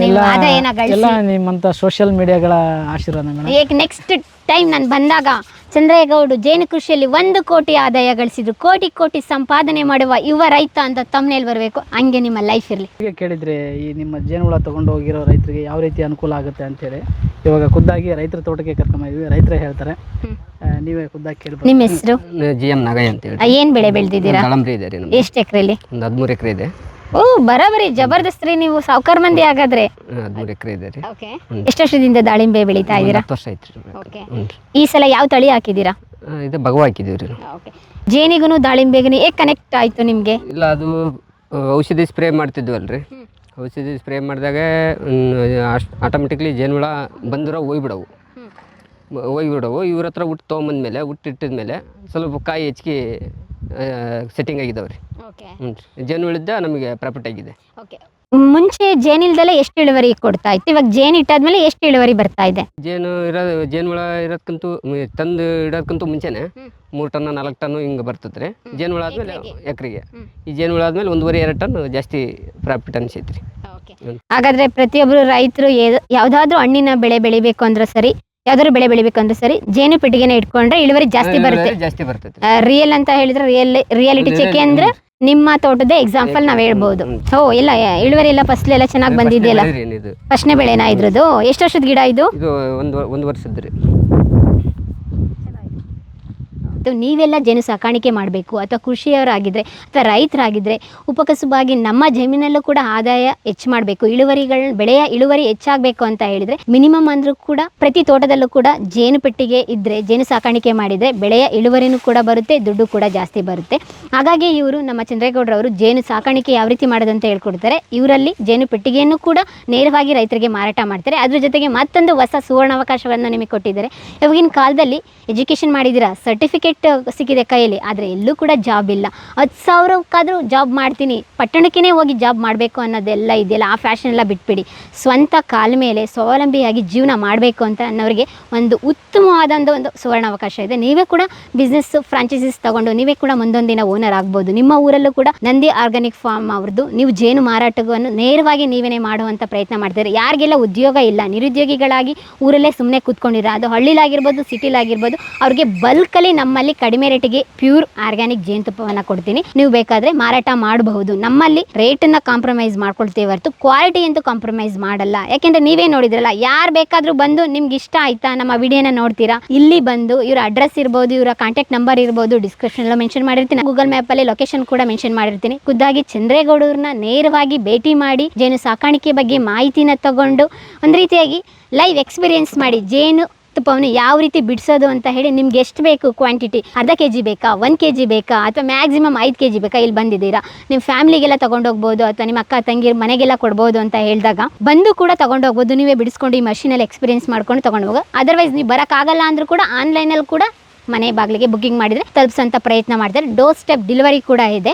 ನೀವು ಆದಾಯನ ಗಳಿಸಿ. ಎಲ್ಲ ನಿಮ್ಮಂಥ ಸೋಷಿಯಲ್ ಮೀಡಿಯಾಗಳ ಆಶೀರ್ವಾದ ಮೇಡಮ್. ಈಗ ನೆಕ್ಸ್ಟ್ ಟೈಮ್ ನಾನು ಬಂದಾಗ ಚಂದ್ರೇಗೌಡು ಜೇನು ಕೃಷಿಯಲ್ಲಿ ಒಂದು ಕೋಟಿ ಆದಾಯ ಗಳಿಸಿದ್ರು. ಕೋಟಿ ಕೋಟಿ ಸಂಪಾದನೆ ಮಾಡುವ ಯುವ ರೈತ ಅಂತ ತಮ್ಮನೇಲಿ ಬರಬೇಕು. ಹಂಗೆ ನಿಮ್ಮ ಲೈಫ್ ಇರಲಿ. ಹೀಗೆ ಕೇಳಿದರೆ ಈ ನಿಮ್ಮ ಜೇನುಹುಳ ತೊಗೊಂಡು ಹೋಗಿರೋ ರೈತರಿಗೆ ಯಾವ ರೀತಿ ಅನುಕೂಲ ಆಗುತ್ತೆ ಅಂತೇಳಿ ಇವಾಗ ಖುದ್ದಾಗಿ ರೈತರ ತೋಟಕ್ಕೆ ಕರ್ಕೊಂಡಿದ್ವಿ ರೈತರೇ ಹೇಳ್ತಾರೆ ಆ, ನೀವೇ ಖುದ್ದಾಗಿ ಕೇಳ್ಬೋದು. ನಿಮ್ಮ ಹೆಸರು? ಜಿ ಎಂ ನಾಗಯ್ಯ ಅಂತ ಹೇಳಿ ಏನು ಬೆಳೆ ಬೆಳೆದಿದ್ದೀರಾ? ದಾಳಂಬ್ರಿ ಇದೆ ರೀ ನಮ್ದು. ಎಷ್ಟು ಎಕರೆಲಿ? ಒಂದು ಹದಿಮೂರು ಎಕರೆ ಇದೆ. ಓ ಬರೋಬರಿ ಜಬರ್ದಸ್ತ್ ರೀ ನೀವು ಸಾವುಕಾರ ಮಂದಿ ಹಾಗಾದ್ರೆ. ಹದಿಮೂರು ಎಕರೆ ಇದೆ ರೀ. ಓಕೆ. ಎಷ್ಟು ವರ್ಷದಿಂದ ದಾಳಿಂಬೆ ಬೆಳೀತಾ ಇದ್ದೀರಾ? ಹತ್ತು ವರ್ಷ ಓಕೆ. ಈ ಸಲ ಯಾವ ತಳಿ ಹಾಕಿದ್ದೀರಾ? ಆ, ಇದು ಭಗವ ಹಾಕಿದ್ದೀವಿ ರೀ ನಾವು. ಓಕೆ. ಜೇನಿಗೂ ದಾಳಿಂಬೆಗೂ ಹೇಗೆ ಕನೆಕ್ಟ್ ಆಯ್ತು ನಿಮಗೆ? ಇಲ್ಲ ಅದು ಆ, ಔಷಧಿ ಸ್ಪ್ರೇ ಮಾಡ್ತಿದ್ವಲ್ಲ ರೀ ಔಷಧಿ ಸ್ಪ್ರೇ ಮಾಡಿದಾಗ ಆಟೋಮೆಟಿಕ್ಲಿ ಜೇನುಹುಳ ಬಂದಿರೋ ಹೋಗ್ಬಿಡವು. ಹೋಗ್ಬಿಡವು ಇವ್ರ ಹತ್ರ ಹುಟ್ಟು ತೊಗೊಂಬಂದ್ಮೇಲೆ ಹುಟ್ಟಿಟ್ಟಿದ್ಮೇಲೆ ಸ್ವಲ್ಪ ಕಾಯಿ ಹೆಚ್ಚಿಗೆ ಸೆಟ್ಟಿಂಗ್ ಆಗಿದಾವೆ ರೀ ಓಕೆ ಹ್ಞೂ ರೀ. ಜೇನುಹುಳಿದ್ದ ನಮಗೆ ಪ್ರಾಫಿಟ್ ಆಗಿದೆ. ಓಕೆ ಮುಂಚೆ ಜೇನಿಲ್ದಲ್ಲೇ ಎಷ್ಟು ಇಳುವರಿ ಕೊಡ್ತಾ ಇತ್ತು? ಇವಾಗ ಜೇನು ಇಟ್ಟಾದ್ಮೇಲೆ ಎಷ್ಟು ಇಳುವರಿ ಬರ್ತಾ ಇದೆ? ಜೇನು ಇರೋ ಜೇನುಹುಳ ಇರೋದಕ್ಕಂತೂ ಮ್- ತಂದು ಇಡೋದಕ್ಕಂತೂ ಮುಂಚೆನೆ ಮೂರು ಟನ್ ನಾಲ್ಕು ಟನ್ ಹಿಂಗೆ ಬರ್ತದೆ ರೀ ಜೇನುಹುಳ ಆದಮೇಲೆ ಎಕರೆಗೆ. ಈ ಜೇನುಹುಳ ಆದ್ಮೇಲೆ ಒಂದೂವರೆ ಎರಡು ಟನ್ ಜಾಸ್ತಿ ಪ್ರಾಫಿಟ್ ಅನಿಸೈತೆ ರೀ ಹಾಗಾದ್ರೆ ಪ್ರತಿಯೊಬ್ಬರು ರೈತರು ಯಾವ್ದಾದ್ರು ಹಣ್ಣಿನ ಬೆಳೆ ಬೆಳಿಬೇಕು ಅಂದ್ರೆ ಸರಿ ಯಾವ್ದಾದ್ರು ಬೆಳೆ ಬೆಳಿಬೇಕು ಅಂದ್ರೆ ಸರಿ ಜೇನು ಪೆಟ್ಟಿಗೆನ ಇಟ್ಕೊಂಡ್ರೆ ಇಳುವರಿ ಜಾಸ್ತಿ ಬರುತ್ತೆ. ಜಾಸ್ತಿ ಬರ್ತೈತೆ. ರಿಯಲ್ ಅಂತ ಹೇಳಿದ್ರೆ ರಿಯಲ್ ರಿಯಾಲಿಟಿ ಚೆಕ್ ಅಂದ್ರೆ ನಿಮ್ಮ ತೋಟದ ಎಕ್ಸಾಂಪಲ್ ನಾವ್ ಹೇಳ್ಬಹುದು ಓ ಇಲ್ಲ ಇಳುವರಿ ಎಲ್ಲ ಫಸ್ಟ್ ಎಲ್ಲ ಚೆನ್ನಾಗಿ ಬಂದಿದೆಯಲ್ಲ? ಫಸ್ಟ್ನೇ ಬೆಳೆನಾ ಇದ್ರದ್ದು? ಎಷ್ಟು ವರ್ಷದ ಗಿಡ ಇದು? ಇದು ಒಂದು ಒಂದು ವರ್ಷದ ಮತ್ತು ನೀವೆಲ್ಲ ಜೇನು ಸಾಕಾಣಿಕೆ ಮಾಡಬೇಕು ಅಥವಾ ಕೃಷಿಯವರಾಗಿದ್ದರೆ ಅಥವಾ ರೈತರಾಗಿದ್ದರೆ ಉಪಕಸುಬಾಗಿ ನಮ್ಮ ಜಮೀನಲ್ಲೂ ಕೂಡ ಆದಾಯ ಹೆಚ್ಚು ಮಾಡಬೇಕು. ಇಳುವರಿಗಳ, ಬೆಳೆಯ ಇಳುವರಿ ಹೆಚ್ಚಾಗಬೇಕು ಅಂತ ಹೇಳಿದರೆ ಮಿನಿಮಮ್ ಅಂದರೂ ಕೂಡ ಪ್ರತಿ ತೋಟದಲ್ಲೂ ಕೂಡ ಜೇನು ಪೆಟ್ಟಿಗೆ ಇದ್ದರೆ ಜೇನು ಸಾಕಾಣಿಕೆ ಮಾಡಿದರೆ ಬೆಳೆಯ ಇಳುವರಿನೂ ಕೂಡ ಬರುತ್ತೆ, ದುಡ್ಡು ಕೂಡ ಜಾಸ್ತಿ ಬರುತ್ತೆ. ಹಾಗಾಗಿ ಇವರು ನಮ್ಮ ಚಂದ್ರೇಗೌಡರವರು ಜೇನು ಸಾಕಾಣಿಕೆ ಯಾವ ರೀತಿ ಮಾಡೋದಂತ ಹೇಳ್ಕೊಡ್ತಾರೆ. ಇವರಲ್ಲಿ ಜೇನು ಪೆಟ್ಟಿಗೆಯನ್ನು ಕೂಡ ನೇರವಾಗಿ ರೈತರಿಗೆ ಮಾರಾಟ ಮಾಡ್ತಾರೆ. ಅದ್ರ ಜೊತೆಗೆ ಮತ್ತೊಂದು ಹೊಸ ಸುವರ್ಣಾವಕಾಶವನ್ನು ನಿಮಗೆ ಕೊಟ್ಟಿದ್ದಾರೆ. ಇವಾಗಿನ ಕಾಲದಲ್ಲಿ ಎಜುಕೇಷನ್ ಮಾಡಿದ್ದೀರಾ? ಸರ್ಟಿಫಿಕೇಟ್ ಪ್ರಾಜೆಕ್ಟ್ ಸಿಕ್ಕಿದೆ ಕೈಯಲ್ಲಿ, ಆದರೆ ಎಲ್ಲೂ ಕೂಡ ಜಾಬ್ ಇಲ್ಲ. ಹತ್ತು ಸಾವಿರಕ್ಕಾದರೂ ಜಾಬ್ ಮಾಡ್ತೀನಿ ಪಟ್ಟಣಕ್ಕೇ ಹೋಗಿ ಜಾಬ್ ಮಾಡಬೇಕು ಅನ್ನೋದೆಲ್ಲ ಇದೆಯಲ್ಲ, ಆ ಫ್ಯಾಷನ್ ಎಲ್ಲ ಬಿಟ್ಬಿಡಿ. ಸ್ವಂತ ಕಾಲ ಮೇಲೆ ಸ್ವಾವಲಂಬಿಯಾಗಿ ಜೀವನ ಮಾಡಬೇಕು ಅಂತ ಅನ್ನೋರಿಗೆ ಒಂದು ಉತ್ತಮವಾದಂಥ ಒಂದು ಸುವರ್ಣಾವಕಾಶ ಇದೆ. ನೀವೇ ಕೂಡ ಬಿಸ್ನೆಸ್ ಫ್ರಾಂಚೈಸಿಸ್ ತಗೊಂಡು, ನೀವೇ ಕೂಡ ಮುಂದೊಂದು ದಿನ ಓನರ್ ಆಗ್ಬೋದು. ನಿಮ್ಮ ಊರಲ್ಲೂ ಕೂಡ ನಂದಿ ಆರ್ಗಾನಿಕ್ ಫಾರ್ಮ್ ಅವ್ರದ್ದು ನೀವು ಜೇನು ಮಾರಾಟವನ್ನು ನೇರವಾಗಿ ನೀವೇನೇ ಮಾಡುವಂಥ ಪ್ರಯತ್ನ ಮಾಡ್ತಾರೆ ಯಾರಿಗೆಲ್ಲ ಉದ್ಯೋಗ ಇಲ್ಲ, ನಿರುದ್ಯೋಗಿಗಳಾಗಿ ಊರಲ್ಲೇ ಸುಮ್ಮನೆ ಕೂತ್ಕೊಂಡಿರೋ, ಅದು ಹಳ್ಳಿಲಾಗಿರ್ಬೋದು ಸಿಟಿಲಾಗಿರ್ಬೋದು ಅವ್ರಿಗೆ ಬಲ್ಕಲ್ಲಿ ನಮ್ಮಲ್ಲಿ ಕಡಿಮೆ ರೇಟಿಗೆ ಪ್ಯೂರ್ ಆರ್ಗ್ಯಾನಿಕ್ ಜೇನುತುಪ್ಪವನ್ನು ಕೊಡ್ತೀನಿ. ನೀವು ಬೇಕಾದರೆ ಮಾರಾಟ ಮಾಡಬಹುದು. ನಮ್ಮಲ್ಲಿ ರೇಟನ್ನು ಕಾಂಪ್ರಮೈಸ್ ಮಾಡ್ಕೊಳ್ತೇವೆ ಹೊರತು ಕ್ವಾಲಿಟಿ ಅಂತೂ ಕಾಂಪ್ರಮೈಸ್ ಮಾಡಲ್ಲ. ಯಾಕೆಂದ್ರೆ ನೀವೇ ನೋಡಿದ್ರಲ್ಲ, ಯಾರು ಬೇಕಾದರೂ ಬಂದು ನಿಮ್ಗೆ ಇಷ್ಟ ಆಯ್ತಾ ನಮ್ಮ ವಿಡಿಯೋನ ನೋಡ್ತೀರಾ? ಇಲ್ಲಿ ಬಂದು ಇವರ ಅಡ್ರೆಸ್ ಇರ್ಬೋದು, ಇವರ ಕಾಂಟ್ಯಾಕ್ಟ್ ನಂಬರ್ ಇರ್ಬೋದು ಡಿಸ್ಕ್ರಿಪ್ಷನ್ ಮೆನ್ಷನ್ ಮಾಡಿರ್ತೀನಿ. ಗೂಗಲ್ ಮ್ಯಾಪಲ್ಲಿ ಲೊಕೇಶನ್ ಕೂಡ ಮೆನ್ಷನ್ ಮಾಡಿರ್ತೀನಿ. ಖುದ್ದಾಗಿ ಚಂದ್ರೇಗೌಡರನ್ನ ನೇರವಾಗಿ ಭೇಟಿ ಮಾಡಿ, ಜೇನು ಸಾಕಾಣಿಕೆ ಬಗ್ಗೆ ಮಾಹಿತಿನ ತಗೊಂಡು, ಒಂದು ರೀತಿಯಾಗಿ ಲೈವ್ ಎಕ್ಸ್ಪೀರಿಯನ್ಸ್ ಮಾಡಿ, ಜೇನು ತುಪ್ಪವನ್ನು ಯಾವ ರೀತಿ ಬಿಡಿಸೋದು ಅಂತ ಹೇಳಿ ನಿಮ್ಗೆ ಎಷ್ಟು ಬೇಕು ಕ್ವಾಂಟಿಟಿ ಅರ್ಧ ಕೆ ಜಿ ಬೇಕಾ? ಒಂದು ಕೆ ಜಿ ಬೇಕಾ? ಅಥವಾ ಮ್ಯಾಕ್ಸಿಮಮ್ ಐದು ಕೆ ಜಿ ಬೇಕಾ? ಇಲ್ಲಿ ಬಂದಿದ್ದೀರಾ? ನಿಮ್ಮ ಫ್ಯಾಮಿಲಿಗೆಲ್ಲ ತೊಗೊಂಡೋಗ್ಬೋದು ಅಥವಾ ನಿಮ್ಮ ಅಕ್ಕ, ತಂಗಿ ಮನೆಗೆಲ್ಲ ಕೊಡ್ಬೋದು ಅಂತ ಹೇಳಿದಾಗ ಬಂದು ಕೂಡ ತೊಗೊಂಡೋಗ್ಬೋದು. ನೀವೇ ಬಿಡಿಸ್ಕೊಂಡು ಈ ಮಷೀನಲ್ಲಿ ಎಕ್ಸ್ಪೀರಿಯನ್ಸ್ ಮಾಡ್ಕೊಂಡು ತೊಗೊಂಡು ಹೋಗೋ ಅದರ್ವೈಸ್ ನೀವು ಬರೋಕ್ಕಾಗಲ್ಲ ಅಂದರೂ ಕೂಡ ಆನ್ಲೈನಲ್ಲಿ ಕೂಡ ಮನೆ ಬಾಗಿಲಿಗೆ ಬುಕ್ಕಿಂಗ್ ಮಾಡಿದರೆ ತಲುಪಿಸೋಂಥ ಪ್ರಯತ್ನ ಮಾಡ್ತಾರೆ. ಡೋರ್ ಸ್ಟೆಪ್ ಡೆಲಿವರಿ ಕೂಡ ಇದೆ.